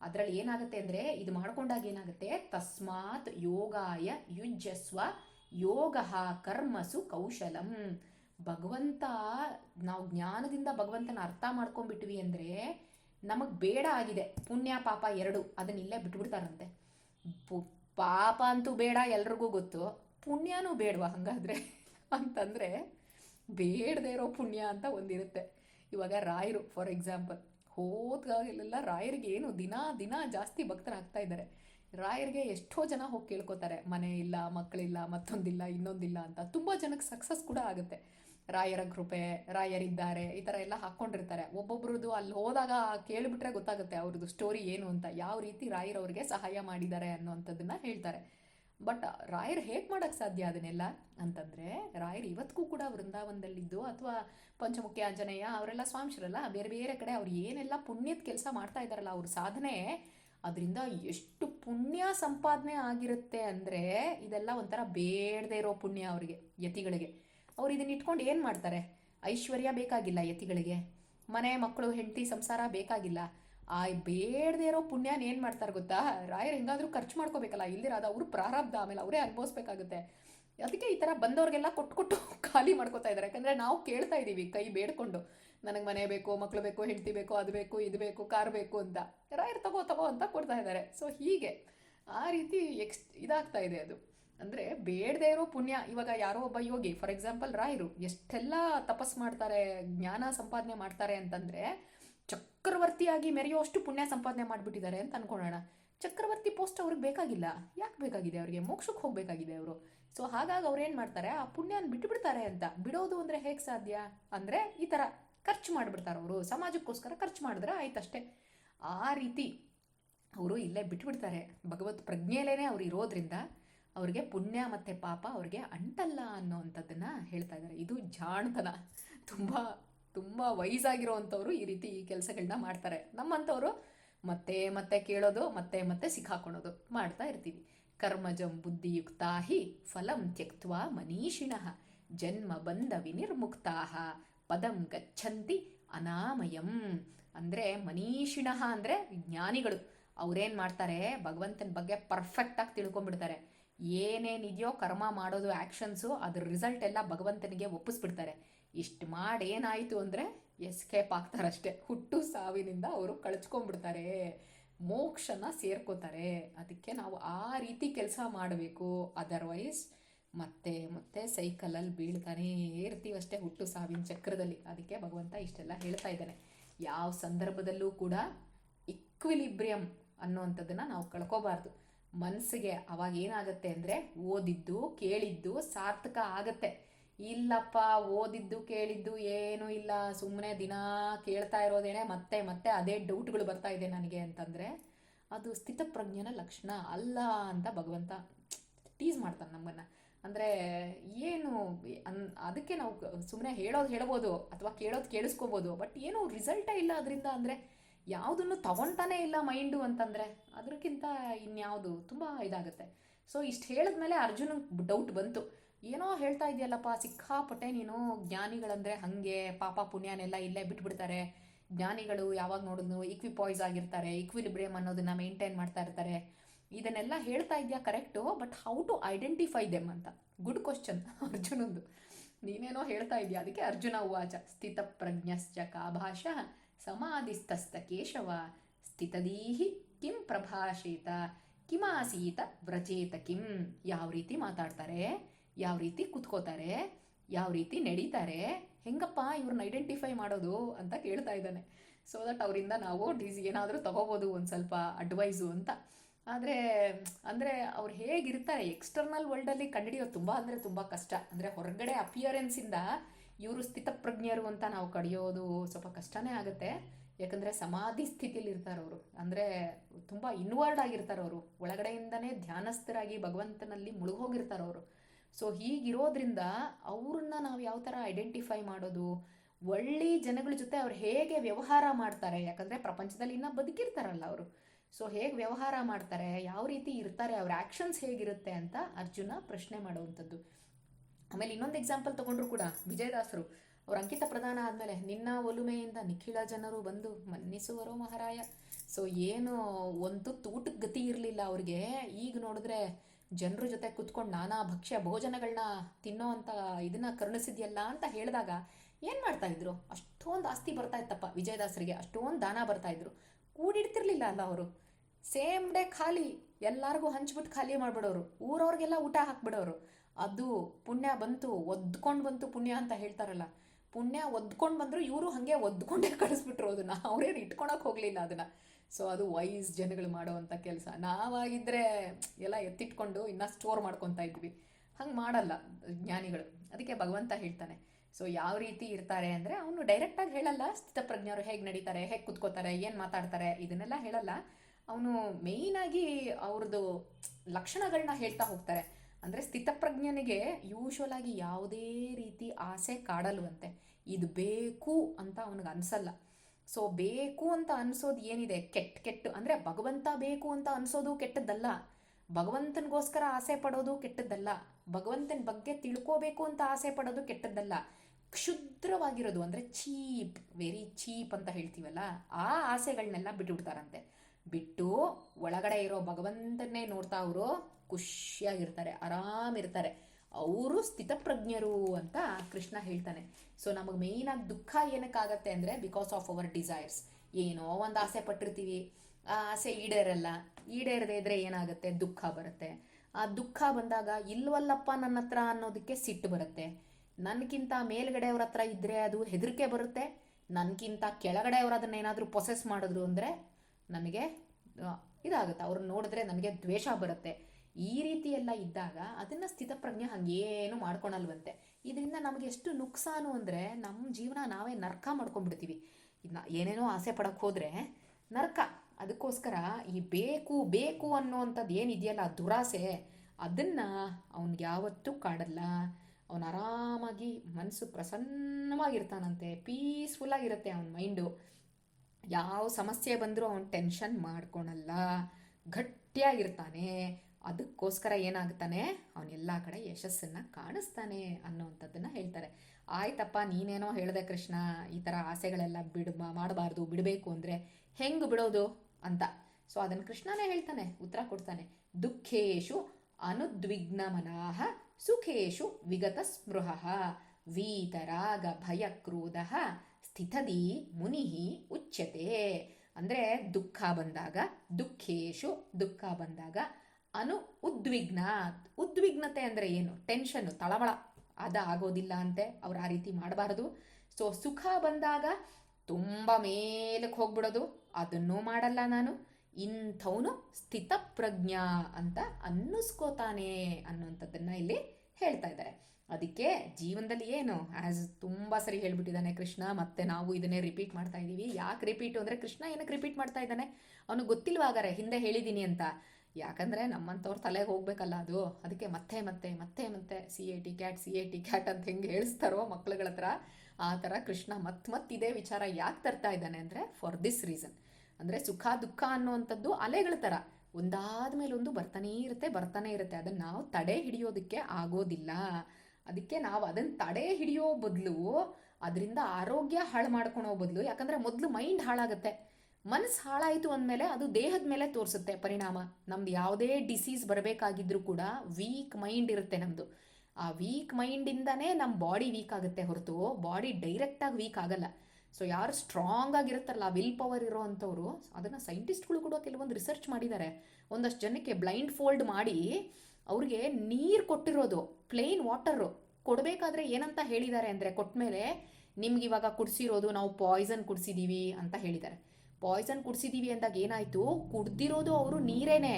ಅದರಲ್ಲಿ ಏನಾಗುತ್ತೆ ಅಂದರೆ, ಇದು ಮಾಡ್ಕೊಂಡಾಗ ಏನಾಗುತ್ತೆ? ತಸ್ಮಾತ್ ಯೋಗಾಯ ಯುಜಸ್ವ ಯೋಗ ಕರ್ಮಸು ಕೌಶಲಂ. ಭಗವಂತ, ನಾವು ಜ್ಞಾನದಿಂದ ಭಗವಂತನ ಅರ್ಥ ಮಾಡ್ಕೊಂಡ್ಬಿಟ್ವಿ ಅಂದರೆ ನಮಗೆ ಬೇಡ ಆಗಿದೆ. ಪುಣ್ಯ, ಪಾಪ ಎರಡು ಅದನ್ನ ಇಲ್ಲೇ ಬಿಟ್ಬಿಡ್ತಾರಂತೆ. ಪಾಪ ಅಂತೂ ಬೇಡ, ಎಲ್ರಿಗೂ ಗೊತ್ತು. ಪುಣ್ಯನೂ ಬೇಡವಾ ಹಂಗಾದ್ರೆ? ಅಂತಂದರೆ ಬೇಡದೇ ಇರೋ ಪುಣ್ಯ ಅಂತ ಒಂದಿರುತ್ತೆ. ಇವಾಗ ರಾಯರು ಫಾರ್ ಎಕ್ಸಾಂಪಲ್ ಹೋದಾಗಲೆಲ್ಲ ರಾಯರಿಗೆ ಏನು ದಿನ ದಿನ ಜಾಸ್ತಿ ಭಕ್ತರಾಗ್ತಾ ಇದ್ದಾರೆ. ರಾಯರಿಗೆ ಎಷ್ಟೋ ಜನ ಹೋಗಿ ಕೇಳ್ಕೊತಾರೆ, ಮನೆ ಇಲ್ಲ ಮಕ್ಕಳಿಲ್ಲ ಮತ್ತೊಂದಿಲ್ಲ, ಇನ್ನೊಂದಿಲ್ಲ ಅಂತ. ತುಂಬ ಜನಕ್ಕೆ ಸಕ್ಸಸ್ ಕೂಡ ಆಗುತ್ತೆ. ರಾಯರ ಕೃಪೆ, ರಾಯರಿದ್ದಾರೆ, ಈ ಥರ ಎಲ್ಲ ಹಾಕ್ಕೊಂಡಿರ್ತಾರೆ. ಒಬ್ಬೊಬ್ರದ್ದು ಅಲ್ಲಿ ಹೋದಾಗ ಕೇಳಿಬಿಟ್ರೆ ಗೊತ್ತಾಗುತ್ತೆ ಅವ್ರದ್ದು ಸ್ಟೋರಿ ಏನು ಅಂತ, ಯಾವ ರೀತಿ ರಾಯರವ್ರಿಗೆ ಸಹಾಯ ಮಾಡಿದ್ದಾರೆ ಅನ್ನೋವಂಥದ್ದನ್ನ ಹೇಳ್ತಾರೆ. ಬಟ್ ರಾಯರ್ ಹೇಗೆ ಮಾಡೋಕ್ಕೆ ಸಾಧ್ಯ ಅದನ್ನೆಲ್ಲ? ಅಂತಂದರೆ, ರಾಯರ್ ಇವತ್ತಿಗೂ ಕೂಡ ವೃಂದಾವನದಲ್ಲಿದ್ದು ಅಥವಾ ಪಂಚಮುಖಿ ಆಂಜನೇಯ ಅವರೆಲ್ಲ ಸ್ವಾಂಶರಲ್ಲ ಬೇರೆ ಬೇರೆ ಕಡೆ ಅವ್ರು ಏನೆಲ್ಲ ಪುಣ್ಯದ ಕೆಲಸ ಮಾಡ್ತಾ ಇದ್ದಾರಲ್ಲ, ಅವ್ರ ಸಾಧನೆ, ಅದರಿಂದ ಎಷ್ಟು ಪುಣ್ಯ ಸಂಪಾದನೆ ಆಗಿರುತ್ತೆ ಅಂದರೆ, ಇದೆಲ್ಲ ಒಂಥರ ಬೇಡದೇ ಇರೋ ಪುಣ್ಯ ಅವರಿಗೆ, ಯತಿಗಳಿಗೆ. ಅವ್ರು ಇದನ್ನ ಇಟ್ಕೊಂಡು ಏನು ಮಾಡ್ತಾರೆ? ಐಶ್ವರ್ಯ ಬೇಕಾಗಿಲ್ಲ ಯತಿಗಳಿಗೆ. ಮನೆ, ಮಕ್ಕಳು, ಹೆಂಡತಿ, ಸಂಸಾರ ಬೇಕಾಗಿಲ್ಲ. ಆ ಬೇಡದೇ ಇರೋ ಪುಣ್ಯನ ಏನು ಮಾಡ್ತಾರೆ ಗೊತ್ತಾ? ರಾಯರು ಹೆಂಗಾದರೂ ಖರ್ಚು ಮಾಡ್ಕೋಬೇಕಲ್ಲ ಅವರು ಅವ್ರು ಪ್ರಾರಬ್ಧ ಆಮೇಲೆ ಅವರೇ ಅನುಭವಿಸ್ಬೇಕಾಗುತ್ತೆ. ಅದಕ್ಕೆ ಈ ಥರ ಬಂದವ್ರಿಗೆಲ್ಲ ಕೊಟ್ಟು ಕೊಟ್ಟು ಖಾಲಿ ಮಾಡ್ಕೋತಾ ಇದ್ದಾರೆ. ಯಾಕಂದರೆ ನಾವು ಕೇಳ್ತಾ ಇದ್ದೀವಿ ಕೈ ಬೇಡ್ಕೊಂಡು. ನನಗೆ ಮನೆ ಬೇಕು ಮಕ್ಕಳು ಬೇಕು, ಹೆಂಡತಿ ಬೇಕು, ಅದು ಬೇಕು, ಇದು ಬೇಕು, ಕಾರ್ ಬೇಕು ಅಂತ. ರಾಯರ್ ತಗೋ ತಗೋ ಅಂತ ಕೊಡ್ತಾ ಇದ್ದಾರೆ. ಸೊ ಹೀಗೆ ಆ ರೀತಿ ಎಕ್ಸ್ ಇದಾಗ್ತಾ ಇದೆ ಅದು. ಅಂದರೆ ಬೇಡದೇ ಇರೋ ಪುಣ್ಯ. ಇವಾಗ ಯಾರೋ ಒಬ್ಬ ಯೋಗಿ ಫಾರ್ ಎಕ್ಸಾಂಪಲ್ ರಾಯರು, ಎಷ್ಟೆಲ್ಲ ತಪಸ್ ಮಾಡ್ತಾರೆ, ಜ್ಞಾನ ಸಂಪಾದನೆ ಮಾಡ್ತಾರೆ ಅಂತಂದರೆ ಚಕ್ರವರ್ತಿಯಾಗಿ ಮೆರೆಯುವಷ್ಟು ಪುಣ್ಯ ಸಂಪಾದನೆ ಮಾಡಿಬಿಟ್ಟಿದ್ದಾರೆ ಅಂತ ಅನ್ಕೊಳ್ಳೋಣ ಚಕ್ರವರ್ತಿ ಪೋಸ್ಟ್ ಅವ್ರಿಗೆ ಬೇಕಾಗಿಲ್ಲ. ಯಾಕೆ ಬೇಕಾಗಿದೆ ಅವರಿಗೆ? ಮೋಕ್ಷಕ್ಕೆ ಹೋಗಬೇಕಾಗಿದೆ ಅವರು. ಸೊ ಹಾಗಾಗಿ ಅವ್ರು ಏನು ಮಾಡ್ತಾರೆ? ಆ ಪುಣ್ಯನ ಬಿಟ್ಟುಬಿಡ್ತಾರೆ ಅಂತ. ಬಿಡೋದು ಅಂದರೆ ಹೇಗೆ ಸಾಧ್ಯ? ಅಂದರೆ ಈ ಥರ ಖರ್ಚು ಮಾಡಿಬಿಡ್ತಾರೆ ಅವರು. ಸಮಾಜಕ್ಕೋಸ್ಕರ ಖರ್ಚು ಮಾಡಿದ್ರೆ ಆಯ್ತಷ್ಟೇ ಆ ರೀತಿ ಅವರು ಇಲ್ಲೇ ಬಿಟ್ಬಿಡ್ತಾರೆ. ಭಗವತ್ ಪ್ರಜ್ಞೆಯಲ್ಲೇ ಅವ್ರು ಇರೋದ್ರಿಂದ ಅವ್ರಿಗೆ ಪುಣ್ಯ ಮತ್ತು ಪಾಪ ಅವ್ರಿಗೆ ಅಂಟಲ್ಲ ಅನ್ನೋವಂಥದ್ದನ್ನು ಹೇಳ್ತಾ ಇದ್ದಾರೆ ಇದು ಜಾಣತನ. ತುಂಬ ತುಂಬ ವಯಸ್ಸಾಗಿರೋವಂಥವ್ರು ಈ ರೀತಿ ಈ ಕೆಲಸಗಳನ್ನ ಮಾಡ್ತಾರೆ. ನಮ್ಮಂಥವ್ರು ಮತ್ತೆ ಮತ್ತೆ ಕೇಳೋದು, ಮತ್ತೆ ಮತ್ತೆ ಸಿಕ್ಕಾಕೊಳೋದು ಮಾಡ್ತಾ ಇರ್ತೀವಿ. ಕರ್ಮಜಂ ಬುದ್ಧಿಯುಕ್ತಾ ಹಿ ಫಲಂ ತ್ಯಕ್ತ್ವ ಮನೀಷಿಣಃ. ಜನ್ಮ ಬಂಧ ವಿನಿರ್ಮುಕ್ತಾ ಪದಂ ಗಚ್ಚಂತಿ ಅನಾಮಯಂ. ಅಂದರೆ ಮನೀಷಿಣಃ ಅಂದರೆ ಜ್ಞಾನಿಗಳು ಅವ್ರೇನು ಮಾಡ್ತಾರೆ? ಭಗವಂತನ ಬಗ್ಗೆ ಪರ್ಫೆಕ್ಟಾಗಿ ತಿಳ್ಕೊಂಡ್ಬಿಡ್ತಾರೆ. ಏನೇನಿದೆಯೋ ಕರ್ಮ ಮಾಡೋದು ಆ್ಯಕ್ಷನ್ಸು ಅದ್ರ ರಿಸಲ್ಟ್ ಎಲ್ಲ ಭಗವಂತನಿಗೆ ಒಪ್ಪಿಸ್ಬಿಡ್ತಾರೆ. ಇಷ್ಟು ಮಾಡಿ ಏನಾಯಿತು ಅಂದರೆ ಎಸ್ಕೇಪ್ ಆಗ್ತಾರಷ್ಟೇ ಹುಟ್ಟು ಸಾವಿನಿಂದ ಅವರು ಕಳ್ಚ್ಕೊಂಡ್ಬಿಡ್ತಾರೆ. ಮೋಕ್ಷನ ಸೇರ್ಕೋತಾರೆ. ಅದಕ್ಕೆ ನಾವು ಆ ರೀತಿ ಕೆಲಸ ಮಾಡಬೇಕು. ಅದರ್ವೈಸ್ ಮತ್ತೆ ಮತ್ತೆ ಸೈಕಲಲ್ಲಿ ಬೀಳ್ತಾನೇ ಇರ್ತೀವಷ್ಟೇ ಹುಟ್ಟು ಸಾವಿನ ಚಕ್ರದಲ್ಲಿ. ಅದಕ್ಕೆ ಭಗವಂತ ಇಷ್ಟೆಲ್ಲ ಹೇಳ್ತಾ ಇದ್ದಾನೆ. ಯಾವ ಸಂದರ್ಭದಲ್ಲೂ ಕೂಡ ಇಕ್ವಿಲಿಬ್ರಿಯಂ ಅನ್ನುವಂಥದ್ದನ್ನು ನಾವು ಕಳ್ಕೋಬಾರ್ದು. ಮನಸ್ಸಿಗೆ ಅವಾಗ ಏನಾಗುತ್ತೆ ಅಂದರೆ ಓದಿದ್ದು, ಕೇಳಿದ್ದು ಸಾರ್ಥಕ ಆಗತ್ತೆ. ಇಲ್ಲಪ್ಪ, ಓದಿದ್ದು, ಕೇಳಿದ್ದು ಏನೂ ಇಲ್ಲ. ಸುಮ್ಮನೆ ದಿನ ಕೇಳ್ತಾ ಇರೋದೇನೆ, ಮತ್ತೆ ಮತ್ತೆ ಅದೇ ಡೌಟ್ಗಳು ಬರ್ತಾ ಇದೆ ನನಗೆ ಅಂತಂದರೆ ಅದು ಸ್ಥಿತಪ್ರಜ್ಞನ ಲಕ್ಷಣ ಅಲ್ಲ ಅಂತ ಭಗವಂತ ಟೀಸ್ ಮಾಡ್ತಾನೆ ನಮ್ಮನ್ನು. ಅಂದರೆ ಏನು, ಅನ್, ಅದಕ್ಕೆ ನಾವು ಸುಮ್ಮನೆ ಹೇಳೋದು ಹೇಳ್ಬೋದು ಅಥವಾ ಕೇಳೋದು ಕೇಳಿಸ್ಕೋಬೋದು, ಬಟ್ ಏನು ರಿಸಲ್ಟೇ ಇಲ್ಲ ಅದರಿಂದ ಅಂದರೆ ಯಾವುದನ್ನು ತಗೊಂತಾನೆ ಇಲ್ಲ ಮೈಂಡು ಅಂತಂದರೆ ಅದಕ್ಕಿಂತ ಇನ್ಯಾವುದು ತುಂಬ ಇದಾಗುತ್ತೆ. ಸೊ ಇಷ್ಟು ಹೇಳಿದ್ಮೇಲೆ ಅರ್ಜುನಂಗೆ ಡೌಟ್ ಬಂತು. ಏನೋ ಹೇಳ್ತಾ ಇದೆಯಲ್ಲಪ್ಪ, ಸಿಕ್ಕಾಪಟ್ಟೆ ನೀನು ಜ್ಞಾನಿಗಳಂದರೆ ಹಾಗೆ, ಪಾಪ ಪುಣ್ಯನೆಲ್ಲ ಇಲ್ಲೇ ಬಿಟ್ಬಿಡ್ತಾರೆ. ಜ್ಞಾನಿಗಳು ಯಾವಾಗ ನೋಡಿದ್ರು ಇಕ್ವಿಪಾಯ್ಸ್ ಆಗಿರ್ತಾರೆ ಇಕ್ವಿಲಿಬ್ರಿಯಮ್ ಅನ್ನೋದನ್ನ ಮೇಂಟೈನ್ ಮಾಡ್ತಾ ಇರ್ತಾರೆ. ಇದನ್ನೆಲ್ಲ ಹೇಳ್ತಾ ಇದೆಯಾ correct but how to identify them ಅಂತ. Good question ಅರ್ಜುನಂದು. ನೀನೇನೋ ಹೇಳ್ತಾ ಇದೆಯಾ? ಅದಕ್ಕೆ ಅರ್ಜುನ ಉವಾಚ. ಸ್ಥಿತ ಪ್ರಜ್ಞಶ್ಚ ಕಾಭಾಷ ಸಮಾಧಿಸ್ತಸ್ತ ಕೇಶವ ಸ್ಥಿತದೀಹಿ ಕಿಂ ಪ್ರಭಾಷೇತ, ಕಿಮಾಸೀತ ವ್ರಚೇತ ಕಿಂ. ಯಾವ ರೀತಿ ಮಾತಾಡ್ತಾರೆ? ಯಾವ ರೀತಿ ಕುತ್ಕೋತಾರೆ? ಯಾವ ರೀತಿ ನಡೀತಾರೆ? ಹೆಂಗಪ್ಪ ಇವ್ರನ್ನ ಐಡೆಂಟಿಫೈ ಮಾಡೋದು ಅಂತ ಕೇಳ್ತಾ ಇದ್ದಾನೆ. ಸೊ ದಟ್ ಅವರಿಂದ ನಾವು ಡಿಸ್ ಏನಾದರೂ ತಗೋಬೋದು ಒಂದು ಸ್ವಲ್ಪ ಅಡ್ವೈಸು ಅಂತ. ಆದರೆ, ಅಂದರೆ ಅವ್ರು ಹೇಗಿರ್ತಾರೆ? ಎಕ್ಸ್ಟರ್ನಲ್ ವರ್ಲ್ಡಲ್ಲಿ ಕಂಡುಹಿಡಿಯೋದು ತುಂಬ ಅಂದರೆ ತುಂಬ ಕಷ್ಟ. ಅಂದರೆ ಹೊರಗಡೆ ಅಪಿಯರೆನ್ಸಿಂದ ಇವರು ಸ್ಥಿತಪ್ರಜ್ಞರು ಅಂತ ನಾವು ಕಡಿಯೋದು ಸ್ವಲ್ಪ ಕಷ್ಟನೇ ಆಗುತ್ತೆ. ಯಾಕಂದರೆ ಸಮಾಧಿ ಸ್ಥಿತಿಲಿ ಇರ್ತಾರೆ ಅವರು. ಅಂದರೆ ತುಂಬ ಇನ್ವರ್ಡ್ ಆಗಿರ್ತಾರೆ ಅವರು. ಒಳಗಡೆಯಿಂದನೇ ಧ್ಯಾನಸ್ಥರಾಗಿ ಭಗವಂತನಲ್ಲಿ ಮುಳುಗೋಗಿರ್ತಾರೆ ಅವರು. ಸೊ ಹೀಗಿರೋದ್ರಿಂದ ಅವ್ರನ್ನ ನಾವು ಯಾವ ಥರ ಐಡೆಂಟಿಫೈ ಮಾಡೋದು? ಒಳ್ಳೆ ಜನಗಳ ಜೊತೆ ಅವ್ರು ಹೇಗೆ ವ್ಯವಹಾರ ಮಾಡ್ತಾರೆ? ಯಾಕಂದರೆ ಪ್ರಪಂಚದಲ್ಲಿ ಇನ್ನೂ ಬದುಕಿರ್ತಾರಲ್ಲ ಅವರು. ಸೊ ಹೇಗೆ ವ್ಯವಹಾರ ಮಾಡ್ತಾರೆ? ಯಾವ ರೀತಿ ಇರ್ತಾರೆ? ಅವ್ರ ಆ್ಯಕ್ಷನ್ಸ್ ಹೇಗಿರುತ್ತೆ ಅಂತ ಅರ್ಜುನ ಪ್ರಶ್ನೆ ಮಾಡುವಂಥದ್ದು. ಆಮೇಲೆ ಇನ್ನೊಂದು ಎಕ್ಸಾಂಪಲ್ ತಗೊಂಡ್ರು ಕೂಡ ವಿಜಯದಾಸರು. ಅವ್ರ ಅಂಕಿತ ಪ್ರದಾನ ಆದಮೇಲೆ, ನಿನ್ನ ಒಲುಮೆಯಿಂದ ನಿಖಿಳ ಜನರು ಬಂದು ಮನ್ನಿಸುವರೋ ಮಹಾರಾಯ. ಸೊ ಏನು ಒಂದು ತೂಟಕ್ಕೆ ಗತಿ ಇರಲಿಲ್ಲ ಅವ್ರಿಗೆ. ಈಗ ನೋಡಿದ್ರೆ ಜನರ ಜೊತೆ ಕುತ್ಕೊಂಡು ನಾನಾ ಭಕ್ಷ್ಯ ಭೋಜನಗಳನ್ನ ತಿನ್ನೋ ಅಂತ ಇದನ್ನ ಕರುಣಿಸಿದ್ಯಲ್ಲ ಅಂತ ಹೇಳಿದಾಗ ಏನು ಮಾಡ್ತಾ ಇದ್ರು? ಅಷ್ಟೊಂದು ಆಸ್ತಿ ಬರ್ತಾ ಇತ್ತಪ್ಪ ವಿಜಯದಾಸರಿಗೆ. ಅಷ್ಟೊಂದು ದಾನ ಬರ್ತಾ ಇದ್ರು. ಕೂಡಿಡ್ತಿರ್ಲಿಲ್ಲ ಅಲ್ಲ ಅವರು. ಸೇಮ್ ಡೇ ಖಾಲಿ, ಎಲ್ಲರಿಗೂ ಹಂಚ್ಬಿಟ್ಟು ಖಾಲಿ ಮಾಡ್ಬಿಡೋರು. ಊರವ್ರಿಗೆಲ್ಲ ಊಟ ಹಾಕ್ಬಿಡೋರು. ಅದು ಪುಣ್ಯ ಬಂತು, ಒದ್ಕೊಂಡು ಬಂತು ಪುಣ್ಯ ಅಂತ ಹೇಳ್ತಾರಲ್ಲ. ಪುಣ್ಯ ಒದ್ಕೊಂಡು ಬಂದ್ರು ಇವರು ಹಾಗೆ ಒದ್ಕೊಂಡೇ ಕಳಿಸ್ಬಿಟ್ರು ಅದನ್ನ. ಅವ್ರೇನು ಇಟ್ಕೊಳಕ್ ಹೋಗ್ಲಿಲ್ಲ ಅದನ್ನ. ಸೊ ಅದು ವೈಸ್ ಜನಗಳು ಮಾಡೋವಂಥ ಕೆಲಸ. ನಾವಾಗಿದ್ರೆ ಎಲ್ಲ ಎತ್ತಿಟ್ಕೊಂಡು ಇನ್ನ ಸ್ಟೋರ್ ಮಾಡ್ಕೊತಾ ಇದ್ವಿ. ಹಂಗೆ ಮಾಡಲ್ಲ ಜ್ಞಾನಿಗಳು. ಅದಕ್ಕೆ ಭಗವಂತ ಹೇಳ್ತಾನೆ. ಸೊ ಯಾವ ರೀತಿ ಇರ್ತಾರೆ ಅಂದರೆ ಅವನು ಡೈರೆಕ್ಟಾಗಿ ಹೇಳಲ್ಲ. ಸ್ಥಿತಪ್ರಜ್ಞರು ಹೇಗೆ ನಡೀತಾರೆ, ಹೇಗೆ ಕುತ್ಕೋತಾರೆ, ಏನು ಮಾತಾಡ್ತಾರೆ, ಇದನ್ನೆಲ್ಲ ಹೇಳಲ್ಲ. ಅವನು ಮೇಯ್ನಾಗಿ ಅವ್ರದ್ದು ಲಕ್ಷಣಗಳನ್ನ ಹೇಳ್ತಾ ಹೋಗ್ತಾರೆ. ಅಂದರೆ ಸ್ಥಿತಪ್ರಜ್ಞನಿಗೆ ಯೂಶ್ವಲ್ ಆಗಿ ಯಾವುದೇ ರೀತಿ ಆಸೆ ಕಾಡಲ್ವಂತೆ. ಇದು ಬೇಕು ಅಂತ ಅವನಿಗೆ ಅನಿಸಲ್ಲ. ಸೊ ಬೇಕು ಅಂತ ಅನ್ಸೋದು ಏನಿದೆ? ಕೆಟ್ಟ, ಕೆಟ್ಟು ಅಂದರೆ ಭಗವಂತ ಬೇಕು ಅಂತ ಅನ್ಸೋದು ಕೆಟ್ಟದ್ದಲ್ಲ. ಭಗವಂತನಿಗೋಸ್ಕರ ಆಸೆ ಪಡೋದು ಕೆಟ್ಟದ್ದಲ್ಲ. ಭಗವಂತನ ಬಗ್ಗೆ ತಿಳ್ಕೋಬೇಕು ಅಂತ ಆಸೆ ಪಡೋದು ಕೆಟ್ಟದ್ದಲ್ಲ. ಕ್ಷುದ್ರವಾಗಿರೋದು ಅಂದರೆ ಚೀಪ್ ವೆರಿ ಚೀಪ್ ಅಂತ ಹೇಳ್ತೀವಲ್ಲ, ಆ ಆಸೆಗಳನ್ನೆಲ್ಲ ಬಿಟ್ಟುಬಿಡ್ತಾರಂತೆ. ಬಿಟ್ಟು ಒಳಗಡೆ ಇರೋ ಭಗವಂತನ್ನೇ ನೋಡ್ತಾ ಅವರು ಖುಷಿಯಾಗಿರ್ತಾರೆ, ಆರಾಮಿರ್ತಾರೆ. ಅವರು ಸ್ಥಿತಪ್ರಜ್ಞರು ಅಂತ ಕೃಷ್ಣ ಹೇಳ್ತಾನೆ. ಸೊ ನಮಗೆ ಮೇಯ್ನಾಗಿ ದುಃಖ ಏನಕ್ಕಾಗತ್ತೆ ಅಂದರೆ ಬಿಕಾಸ್ ಆಫ್ ಅವರ್ ಡಿಸೈರ್ಸ್ ಏನೋ ಒಂದು ಆಸೆ ಪಟ್ಟಿರ್ತೀವಿ. ಆ ಆಸೆ ಈಡೇರಲ್ಲ. ಈಡೇರದೇ ಇದ್ರೆ ಏನಾಗುತ್ತೆ? ದುಃಖ ಬರುತ್ತೆ. ಆ ದುಃಖ ಬಂದಾಗ ಇಲ್ವಲ್ಲಪ್ಪ ನನ್ನ ಹತ್ರ ಅನ್ನೋದಕ್ಕೆ ಸಿಟ್ಟು ಬರುತ್ತೆ. ನನಗಿಂತ ಮೇಲ್ಗಡೆಯವ್ರ ಹತ್ರ ಇದ್ದರೆ ಅದು ಹೆದರಿಕೆ ಬರುತ್ತೆ. ನನಗಿಂತ ಕೆಳಗಡೆಯವ್ರು ಅದನ್ನ ಏನಾದರೂ ಪೊಸೆಸ್ ಮಾಡಿದ್ರು ಅಂದರೆ ನನಗೆ ಇದಾಗುತ್ತೆ. ಅವ್ರನ್ನ ನೋಡಿದ್ರೆ ನನಗೆ ದ್ವೇಷ ಬರುತ್ತೆ. ಈ ರೀತಿ ಎಲ್ಲ ಇದ್ದಾಗ ಅದನ್ನು ಸ್ಥಿತಪ್ರಜ್ಞೆ ಹಂಗೇನು ಮಾಡ್ಕೊಳಲ್ವಂತೆ. ಇದರಿಂದ ನಮಗೆ ಎಷ್ಟು ನುಕ್ಸಾನು ಅಂದರೆ ನಮ್ಮ ಜೀವನ ನಾವೇ ನರ್ಕ ಮಾಡ್ಕೊಂಡ್ಬಿಡ್ತೀವಿ. ಇದನ್ನ ಏನೇನೋ ಆಸೆ ಪಡಕ್ಕೆ ಹೋದರೆ ನರ್ಕ. ಅದಕ್ಕೋಸ್ಕರ ಈ ಬೇಕು ಬೇಕು ಅನ್ನೋವಂಥದ್ದು ಏನಿದೆಯಲ್ಲ ದುರಾಸೆ, ಅದನ್ನು ಅವ್ನಿಗೆ ಯಾವತ್ತೂ ಕಾಡಲ್ಲ. ಅವನು ಆರಾಮಾಗಿ ಮನಸ್ಸು ಪ್ರಸನ್ನವಾಗಿರ್ತಾನಂತೆ ಪೀಸ್ಫುಲ್ಲಾಗಿರುತ್ತೆ ಅವನ ಮೈಂಡು ಯಾವ ಸಮಸ್ಯೆ ಬಂದರೂ ಅವನು ಟೆನ್ಷನ್ ಮಾಡ್ಕೊಳಲ್ಲ. ಗಟ್ಟಿಯಾಗಿರ್ತಾನೆ ಅದಕ್ಕೋಸ್ಕರ ಏನಾಗ್ತಾನೆ? ಅವನೆಲ್ಲ ಕಡೆ ಯಶಸ್ಸನ್ನು ಕಾಣಿಸ್ತಾನೆ ಅನ್ನೋವಂಥದ್ದನ್ನು ಹೇಳ್ತಾರೆ. ಆಯ್ತಪ್ಪ, ನೀನೇನೋ ಹೇಳಿದೆ ಕೃಷ್ಣ, ಈ ಥರ ಆಸೆಗಳೆಲ್ಲ ಬಿಡ ಮಾಡಬಾರ್ದು, ಬಿಡಬೇಕು ಅಂದರೆ ಹೆಂಗೆ ಬಿಡೋದು? ಅಂತ. ಸೊ ಅದನ್ನು ಕೃಷ್ಣನೇ ಹೇಳ್ತಾನೆ, ಉತ್ತರ ಕೊಡ್ತಾನೆ. ದುಃಖೇಶು ಅನುದ್ವಿಗ್ನಮನಾಹ, ಸುಖೇಶು ವಿಗತ ಸ್ಪೃಹ ವೀತರಾಗ ಭಯ ಕ್ರೋಧ ಸ್ಥಿತದಿ ಮುನಿ ಉಚ್ಯತೆ. ಅಂದರೆ ದುಃಖ ಬಂದಾಗ, ದುಃಖೇಶು ದುಃಖ ಬಂದಾಗ ಅನು ಉದ್ವಿಗ್ನ, ಉದ್ವಿಗ್ನತೆ ಅಂದರೆ ಏನು? ಟೆನ್ಷನ್ ತಳಮಳ ಅದ ಆಗೋದಿಲ್ಲ ಅಂತೆ, ಅವ್ರು ಆ ರೀತಿ ಮಾಡಬಾರದು. ಸೊ ಸುಖ ಬಂದಾಗ ತುಂಬ ಮೇಲಕ್ಕೆ ಹೋಗ್ಬಿಡೋದು. ಅದನ್ನು ಮಾಡಲ್ಲ ನಾನು. ಇಂಥವನು ಸ್ಥಿತಪ್ರಜ್ಞ ಅಂತ ಅನ್ನಿಸ್ಕೋತಾನೆ ಅನ್ನುವಂಥದ್ದನ್ನು ಇಲ್ಲಿ ಹೇಳ್ತಾ ಇದ್ದಾರೆ. ಅದಕ್ಕೆ ಜೀವನದಲ್ಲಿ ಏನು? ಆ್ಯಸ್ ತುಂಬ ಸರಿ ಹೇಳ್ಬಿಟ್ಟಿದ್ದಾನೆ ಕೃಷ್ಣ. ಮತ್ತೆ ನಾವು ಇದನ್ನೇ ರಿಪೀಟ್ ಮಾಡ್ತಾ ಇದ್ದೀವಿ ಯಾಕೆ ರಿಪೀಟು ಅಂದರೆ ಕೃಷ್ಣ ಏನಕ್ಕೆ ರಿಪೀಟ್ ಮಾಡ್ತಾ ಇದ್ದಾನೆ? ಅವನು ಗೊತ್ತಿಲ್ವಾಗಾರೆ, ಹಿಂದೆ ಹೇಳಿದ್ದೀನಿ ಅಂತ. ಯಾಕಂದರೆ ನಮ್ಮಂಥವ್ರ ತಲೆಗೆ ಹೋಗ್ಬೇಕಲ್ಲ ಅದು. ಅದಕ್ಕೆ ಮತ್ತೆ ಮತ್ತೆ ಮತ್ತೆ ಮತ್ತೆ C A T cat C A T cat ಅಂತ ಹೆಂಗೆ ಹೇಳಿಸ್ತಾರೋ ಮಕ್ಳುಗಳ ಹತ್ರ ಆ ಥರ ಕೃಷ್ಣ ಮತ್ತೆ ಮತ್ತೆ ಇದೇ ವಿಚಾರ ಯಾಕೆ ತರ್ತಾ ಇದ್ದಾನೆ ಅಂದರೆ ಫಾರ್ ದಿಸ್ ರೀಸನ್ ಅಂದರೆ ಸುಖ, ದುಃಖ ಅನ್ನುವಂಥದ್ದು ಅಲೆಗಳ ಥರ. ಒಂದಾದ ಮೇಲೆ ಒಂದು ಬರ್ತಾನೇ ಇರುತ್ತೆ, ಬರ್ತಾನೆ ಇರುತ್ತೆ. ಅದನ್ನು ನಾವು ತಡೆ ಹಿಡಿಯೋದಕ್ಕೆ ಆಗೋದಿಲ್ಲ. ಅದಕ್ಕೆ ನಾವು ಅದನ್ನು ತಡೆ ಹಿಡಿಯೋ ಬದಲು, ಅದರಿಂದ ಆರೋಗ್ಯ ಹಾಳು ಮಾಡ್ಕೊಳೋ ಬದಲು, ಯಾಕಂದರೆ ಮೊದಲು ಮೈಂಡ್ ಹಾಳಾಗುತ್ತೆ. ಮನಸ್ಸು ಹಾಳಾಯಿತು ಅಂದಮೇಲೆ ಅದು ದೇಹದ ಮೇಲೆ ತೋರಿಸುತ್ತೆ ಪರಿಣಾಮ. ನಮ್ದು ಯಾವುದೇ ಡಿಸೀಸ್ ಬರಬೇಕಾಗಿದ್ರೂ ಕೂಡ ವೀಕ್ ಮೈಂಡ್ ಇರುತ್ತೆ ನಮ್ಮದು ಆ ವೀಕ್ ಮೈಂಡಿಂದನೇ ನಮ್ಮ ಬಾಡಿ ವೀಕ್ ಆಗುತ್ತೆ ಹೊರತು ಬಾಡಿ ಡೈರೆಕ್ಟಾಗಿ ವೀಕ್ ಆಗಲ್ಲ. ಸೊ ಯಾರು ಸ್ಟ್ರಾಂಗ್ ಆಗಿರುತ್ತಲ್ಲ ವಿಲ್ ಪವರ್ ಇರೋ ಅಂಥವ್ರು, ಅದನ್ನು ಸೈಂಟಿಸ್ಟ್ಗಳು ಕೂಡ ಕೆಲವೊಂದು ರಿಸರ್ಚ್ ಮಾಡಿದ್ದಾರೆ. ಒಂದಷ್ಟು ಜನಕ್ಕೆ ಬ್ಲೈಂಡ್ ಫೋಲ್ಡ್ ಮಾಡಿ, ಅವ್ರಿಗೆ ನೀರು ಕೊಟ್ಟಿರೋದು ಪ್ಲೇನ್ ವಾಟರು ಕೊಡಬೇಕಾದ್ರೆ ಏನಂತ ಹೇಳಿದ್ದಾರೆ ಅಂದರೆ ಕೊಟ್ಮೇಲೆ ನಿಮ್ಗೆ ಇವಾಗ ಕುಡಿಸಿರೋದು ನಾವು ಪಾಯ್ಸನ್ ಕುಡಿಸಿದ್ದೀವಿ ಅಂತ ಹೇಳಿದ್ದಾರೆ. ಪಾಯ್ಸನ್ ಕುಡಿಸಿದೀವಿ ಅಂದಾಗ ಏನಾಯಿತು? ಕುಡ್ದಿರೋದು ಅವರು ನೀರೇನೆ.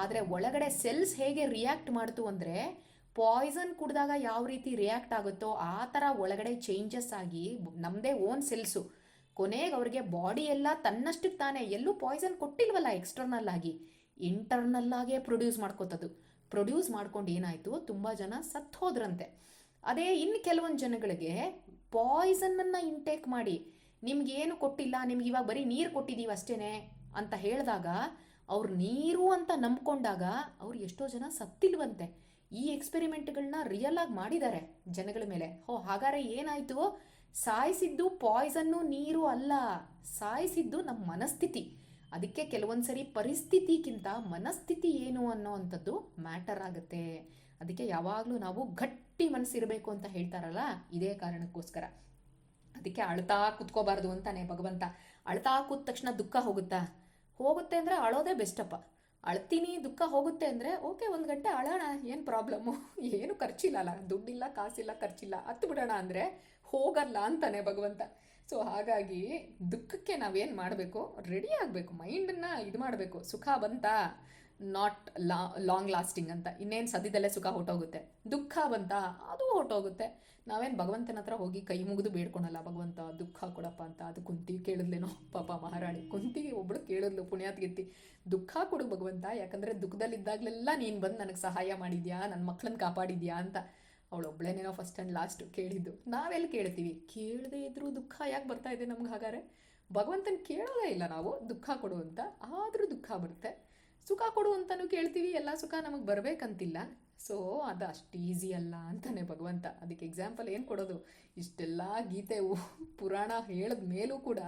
ಆದರೆ ಒಳಗಡೆ ಸೆಲ್ಸ್ ಹೇಗೆ ರಿಯಾಕ್ಟ್ ಮಾಡ್ತು ಅಂದರೆ ಪಾಯ್ಸನ್ ಕುಡಿದಾಗ ಯಾವ ರೀತಿ ರಿಯಾಕ್ಟ್ ಆಗುತ್ತೋ ಆ ಥರ ಒಳಗಡೆ ಚೇಂಜಸ್ ಆಗಿ ನಮ್ಮದೇ ಓನ್ ಸೆಲ್ಸು ಕೊನೆಗೆ ಅವ್ರಿಗೆ ಬಾಡಿ ಎಲ್ಲ ತನ್ನಷ್ಟಕ್ಕೆ ತಾನೇ, ಎಲ್ಲೂ ಪಾಯ್ಸನ್ ಕೊಟ್ಟಿಲ್ವಲ್ಲ ಎಕ್ಸ್ಟರ್ನಲ್ ಆಗಿ. ಇಂಟರ್ನಲ್ ಆಗೇ ಪ್ರೊಡ್ಯೂಸ್ ಮಾಡ್ಕೋತದ್ದು. ಪ್ರೊಡ್ಯೂಸ್ ಮಾಡ್ಕೊಂಡು ಏನಾಯಿತು? ತುಂಬ ಜನ ಸತ್ತು ಹೋದ್ರಂತೆ ಅದೇ ಇನ್ನು ಕೆಲವೊಂದು ಜನಗಳಿಗೆ ಪಾಯ್ಸನ್ನನ್ನು ಇಂಟೇಕ್ ಮಾಡಿ ನಿಮ್ಗೇನು ಕೊಟ್ಟಿಲ್ಲ, ನಿಮ್ಗೆ ಇವಾಗ ಬರೀ ನೀರು ಕೊಟ್ಟಿದ್ದೀವಿ ಅಷ್ಟೇನೆ ಅಂತ ಹೇಳಿದಾಗ ಅವ್ರು ನೀರು ಅಂತ ನಂಬ್ಕೊಂಡಾಗ ಅವ್ರು ಎಷ್ಟೋ ಜನ ಸತ್ತಿಲ್ವಂತೆ. ಈ ಎಕ್ಸ್ಪೆರಿಮೆಂಟ್ಗಳನ್ನ ರಿಯಲ್ ಆಗಿ ಮಾಡಿದ್ದಾರೆ ಜನಗಳ ಮೇಲೆ. ಹೋ, ಹಾಗಾದ್ರೆ ಏನಾಯಿತು? ಸಾಯಿಸಿದ್ದು ಪಾಯ್ಸನ್ನು ನೀರು ಅಲ್ಲ. ಸಾಯಿಸಿದ್ದು ನಮ್ಮ ಮನಸ್ಥಿತಿ. ಅದಕ್ಕೆ ಕೆಲವೊಂದ್ಸರಿ ಪರಿಸ್ಥಿತಿಗಿಂತ ಮನಸ್ಥಿತಿ ಏನು ಅನ್ನೋ ಅಂಥದ್ದು ಮ್ಯಾಟರ್ ಆಗುತ್ತೆ. ಅದಕ್ಕೆ ಯಾವಾಗಲೂ ನಾವು ಗಟ್ಟಿ ಮನಸ್ಸಿರಬೇಕು ಅಂತ ಹೇಳ್ತಾರಲ್ಲ, ಇದೇ ಕಾರಣಕ್ಕೋಸ್ಕರ. ಅದಕ್ಕೆ ಅಳ್ತಾ ಕುತ್ಕೋಬಾರ್ದು ಅಂತಾನೆ ಭಗವಂತ. ಅಳ್ತಾ ಕೂತ ತಕ್ಷಣ ದುಃಖ ಹೋಗುತ್ತಾ? ಹೋಗುತ್ತೆ ಅಂದರೆ ಅಳೋದೇ ಬೆಸ್ಟಪ್ಪ ಅಳ್ತೀನಿ, ದುಃಖ ಹೋಗುತ್ತೆ ಅಂದರೆ, ಓಕೆ, ಒಂದು ಗಂಟೆ ಅಳೋಣ, ಏನು ಪ್ರಾಬ್ಲಮ್ಮು ಏನು ಖರ್ಚಿಲ್ಲ ಅಲ್ಲ ದುಡ್ಡಿಲ್ಲ, ಕಾಸಿಲ್ಲ, ಖರ್ಚಿಲ್ಲ ಹತ್ತು ಬಿಡೋಣ ಅಂದರೆ ಹೋಗಲ್ಲ ಅಂತಾನೆ ಭಗವಂತ. ಸೊ ಹಾಗಾಗಿ ದುಃಖಕ್ಕೆ ನಾವೇನು ಮಾಡಬೇಕು? ರೆಡಿ ಆಗಬೇಕು ಮೈಂಡನ್ನು ಇದು ಮಾಡಬೇಕು. ಸುಖ ಬಂತಾ? ನಾಟ್ ಲಾ ಲಾಂಗ್ ಲಾಸ್ಟಿಂಗ್ ಅಂತ. ಇನ್ನೇನು ಸದ್ಯದಲ್ಲೇ ಸುಖ ಹೊಟ್ಟೋಗುತ್ತೆ? ದುಃಖ ಬಂತ? ಅದು ಹೊಟ್ಟೋಗುತ್ತೆ ನಾವೇನು ಭಗವಂತನ ಹತ್ರ ಹೋಗಿ ಕೈ ಮುಗಿದು ಬೇಡ್ಕೊಳಲ್ಲ, ಭಗವಂತ ದುಃಖ ಕೊಡಪ್ಪ ಅಂತ ಅದು ಕುಂತಿ ಕೇಳಿದ್ಲೇನೋ. ಪಾಪ ಮಹಾರಾಣಿ ಕುಂತಿಗೆ ಒಬ್ಳು ಕೇಳಿದ್ಲು ಪುಣ್ಯಾತ್ಗಿತ್ತಿ ದುಃಖ ಕೊಡು ಭಗವಂತ, ಯಾಕಂದರೆ ದುಃಖದಲ್ಲಿದ್ದಾಗಲೆಲ್ಲ ನೀನು ಬಂದು ನನಗೆ ಸಹಾಯ ಮಾಡಿದ್ಯಾ ನನ್ನ ಮಕ್ಕಳನ್ನ ಕಾಪಾಡಿದ್ಯಾ ಅಂತ ಅವಳು ಒಬ್ಳೇನೇನೋ ಫಸ್ಟ್ ಆ್ಯಂಡ್ ಲಾಸ್ಟ್ ಕೇಳಿದ್ದು. ನಾವೆಲ್ಲಿ ಕೇಳ್ತೀವಿ? ಕೇಳದೇ ಇದ್ರೂ ದುಃಖ ಯಾಕೆ ಬರ್ತಾ ಇದೆ ನಮ್ಗೆ ಹಾಗಾದ್ರೆ? ಭಗವಂತನ ಕೇಳೋದೇ ಇಲ್ಲ ನಾವು, ದುಃಖ ಕೊಡು ಅಂತ, ಆದರೂ ದುಃಖ ಬರುತ್ತೆ. ಸುಖ ಕೊಡು ಅಂತಲೂ ಕೇಳ್ತೀವಿ, ಎಲ್ಲ ಸುಖ ನಮಗೆ ಬರಬೇಕಂತಿಲ್ಲ. ಸೊ ಅದು ಅಷ್ಟು ಈಸಿ ಅಲ್ಲ ಅಂತಾನೆ ಭಗವಂತ. ಅದಕ್ಕೆ ಎಕ್ಸಾಂಪಲ್ ಏನು ಕೊಡೋದು? ಇಷ್ಟೆಲ್ಲ ಗೀತೆ ಪುರಾಣ ಹೇಳಿದ ಮೇಲೂ ಕೂಡ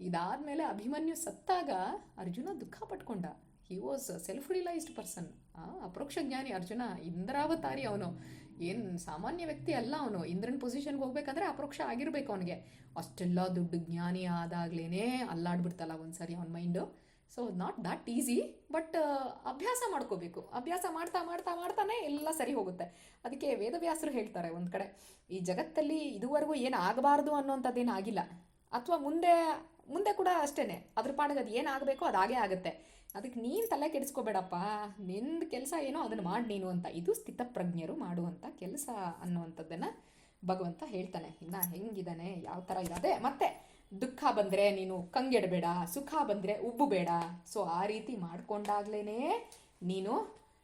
ಇದಾದಮೇಲೆ ಅಭಿಮನ್ಯು ಸತ್ತಾಗ ಅರ್ಜುನ ದುಃಖ ಪಟ್ಕೊಂಡ. He was self realised person ಅಪರೋಕ್ಷ ಜ್ಞಾನಿ ಅರ್ಜುನ, ಇಂದ್ರಾವತಾರಿ ಅವನು. ಏನು ಸಾಮಾನ್ಯ ವ್ಯಕ್ತಿ ಅಲ್ಲ ಅವನು. ಇಂದ್ರನ ಪೊಸಿಷನ್ಗೆ ಹೋಗ್ಬೇಕಂದ್ರೆ ಅಪರೋಕ್ಷ ಆಗಿರ್ಬೇಕು ಅವನಿಗೆ. ಅಷ್ಟೆಲ್ಲ ದುಡ್ಡು ಜ್ಞಾನಿ ಆದಾಗ್ಲೇ ಅಲ್ಲಾಡ್ಬಿಡ್ತಲ್ಲ ಒಂದ್ಸರಿ ಅವನ mind so not that easy but ಅಭ್ಯಾಸ ಮಾಡ್ಕೋಬೇಕು. ಅಭ್ಯಾಸ ಮಾಡ್ತಾ ಮಾಡ್ತಾ, ಮಾಡ್ತಾನೆ ಎಲ್ಲ ಸರಿ ಹೋಗುತ್ತೆ. ಅದಕ್ಕೆ ವೇದವ್ಯಾಸರು ಹೇಳ್ತಾರೆ ಒಂದು ಕಡೆ, ಈ ಜಗತ್ತಲ್ಲಿ ಇದುವರೆಗೂ ಏನು ಆಗಬಾರ್ದು ಅನ್ನೋಂಥದ್ದೇನು ಆಗಿಲ್ಲ. ಅಥವಾ ಮುಂದೆ ಮುಂದೆ ಕೂಡ ಅಷ್ಟೇ ಅದ್ರ ಪಾಡಿಗೆ ಅದು ಏನಾಗಬೇಕೋ ಅದು ಆಗೇ ಆಗುತ್ತೆ. ಅದಕ್ಕೆ ನೀನು ತಲೆ ಕೆಡಿಸ್ಕೋಬೇಡಪ್ಪ. ನಿಂದು ಕೆಲಸ ಏನೋ ಅದನ್ನು ಮಾಡಿ ನೀನು ಅಂತ. ಇದು ಸ್ಥಿತಪ್ರಜ್ಞರು ಮಾಡುವಂಥ ಕೆಲಸ ಅನ್ನುವಂಥದ್ದನ್ನು ಭಗವಂತ ಹೇಳ್ತಾನೆ. ಇನ್ನು ಹೆಂಗಿದ್ದಾನೆ ಯಾವ ಥರ ಇರದೆ ಮತ್ತೆ ದುಃಖ ಬಂದರೆ ನೀನು ಕಂಗೆಡಬೇಡ, ಸುಖ ಬಂದರೆ ಉಬ್ಬು ಬೇಡ ಸೊ ಆ ರೀತಿ ಮಾಡಿಕೊಂಡಾಗ್ಲೇ ನೀನು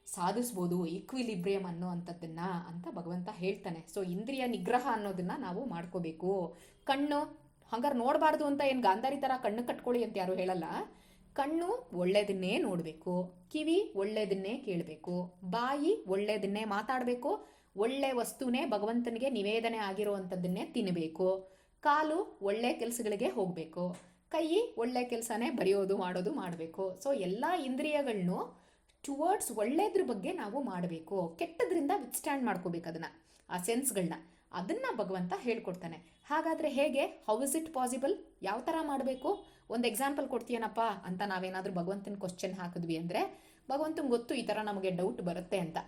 ಸಾಧಿಸ್ಬೋದು ಈಕ್ವಿಲಿಬ್ರಿಯಂ ಅನ್ನೋ ಅಂಥದ್ದನ್ನ ಅಂತ ಭಗವಂತ ಹೇಳ್ತಾನೆ. ಸೊ ಇಂದ್ರಿಯ ನಿಗ್ರಹ ಅನ್ನೋದನ್ನು ನಾವು ಮಾಡ್ಕೋಬೇಕು. ಕಣ್ಣು, ಹಂಗಾರೆ ನೋಡಬಾರ್ದು ಅಂತ ಏನು ಗಾಂಧಾರಿ ಥರ ಕಣ್ಣು ಕಟ್ಕೊಳ್ಳಿ ಅಂತ ಯಾರು ಹೇಳಲ್ಲ. ಕಣ್ಣು ಒಳ್ಳೆಯದನ್ನೇ ನೋಡಬೇಕು, ಕಿವಿ ಒಳ್ಳೆಯದನ್ನೇ ಕೇಳಬೇಕು, ಬಾಯಿ ಒಳ್ಳೆಯದನ್ನೇ ಮಾತಾಡಬೇಕು, ಒಳ್ಳೆ ವಸ್ತುನೇ ಭಗವಂತನಿಗೆ ನಿವೇದನೆ ಆಗಿರುವಂಥದ್ದನ್ನೇ ತಿನ್ನಬೇಕು ಕಾಲು ಒಳ್ಳೆ ಕೆಲಸಗಳಿಗೆ ಹೋಗಬೇಕು. ಕೈ ಒಳ್ಳೆ ಕೆಲಸನೇ ಬರೆಯೋದು, ಮಾಡೋದು ಮಾಡಬೇಕು. ಸೊ ಎಲ್ಲ ಇಂದ್ರಿಯಗಳನ್ನು ಟುವರ್ಡ್ಸ್ ಒಳ್ಳೆಯದ್ರ ಬಗ್ಗೆ ನಾವು ಮಾಡಬೇಕು. ಕೆಟ್ಟದ್ರಿಂದ ವಿತ್ಸ್ಟ್ಯಾಂಡ್ ಮಾಡ್ಕೋಬೇಕು ಅದನ್ನು, ಆ ಸೆನ್ಸ್ಗಳನ್ನ ಅದನ್ನು ಭಗವಂತ ಹೇಳ್ಕೊಡ್ತಾನೆ. ಹಾಗಾದರೆ ಹೇಗೆ? ಹೌ ಇಸ್ ಇಟ್ ಪಾಸಿಬಲ್ ಯಾವ ಥರ ಮಾಡಬೇಕು? ಒಂದು ಎಕ್ಸಾಂಪಲ್ ಕೊಡ್ತೀಯನಪ್ಪ ಅಂತ ನಾವೇನಾದರೂ ಭಗವಂತನ ಕ್ವಶನ್ ಹಾಕಿದ್ವಿ ಅಂದರೆ ಭಗವಂತನ ಗೊತ್ತು ಈ ಥರ ನಮಗೆ ಡೌಟ್ ಬರುತ್ತೆ ಅಂತ.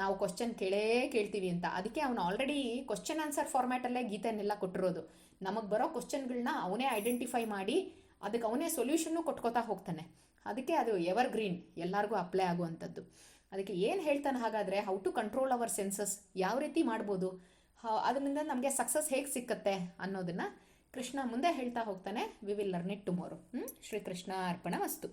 ನಾವು ಕ್ವಶನ್ ಕೇಳೇ ಕೇಳ್ತೀವಿ ಅಂತ. ಅದಕ್ಕೆ ಅವನು ಆಲ್ರೆಡಿ ಕ್ವಶನ್ ಆನ್ಸರ್ ಫಾರ್ಮ್ಯಾಟಲ್ಲೇ ಗೀತೆಯನ್ನೆಲ್ಲ ಕೊಟ್ಟಿರೋದು. ನಮಗೆ ಬರೋ ಕ್ವಶನ್ಗಳನ್ನ ಅವನೇ ಐಡೆಂಟಿಫೈ ಮಾಡಿ ಅದಕ್ಕೆ ಅವನೇ ಸೊಲ್ಯೂಷನ್ನು ಕೊಟ್ಕೋತಾ ಹೋಗ್ತಾನೆ. ಅದಕ್ಕೆ ಅದು ಎವರ್ ಗ್ರೀನ್ ಎಲ್ಲರಿಗೂ ಅಪ್ಲೈ ಆಗುವಂಥದ್ದು. ಅದಕ್ಕೆ ಏನು ಹೇಳ್ತಾನೆ ಹಾಗಾದರೆ how to control our senses ಯಾವ ರೀತಿ ಮಾಡ್ಬೋದು? ಅದರಿಂದ ನಮಗೆ ಸಕ್ಸಸ್ ಹೇಗೆ ಸಿಕ್ಕತ್ತೆ ಅನ್ನೋದನ್ನು ಕೃಷ್ಣ ಮುಂದೆ ಹೇಳ್ತಾ ಹೋಗ್ತಾನೆ. We will learn it tomorrow Shrikrishna Arpana ವಸ್ತು.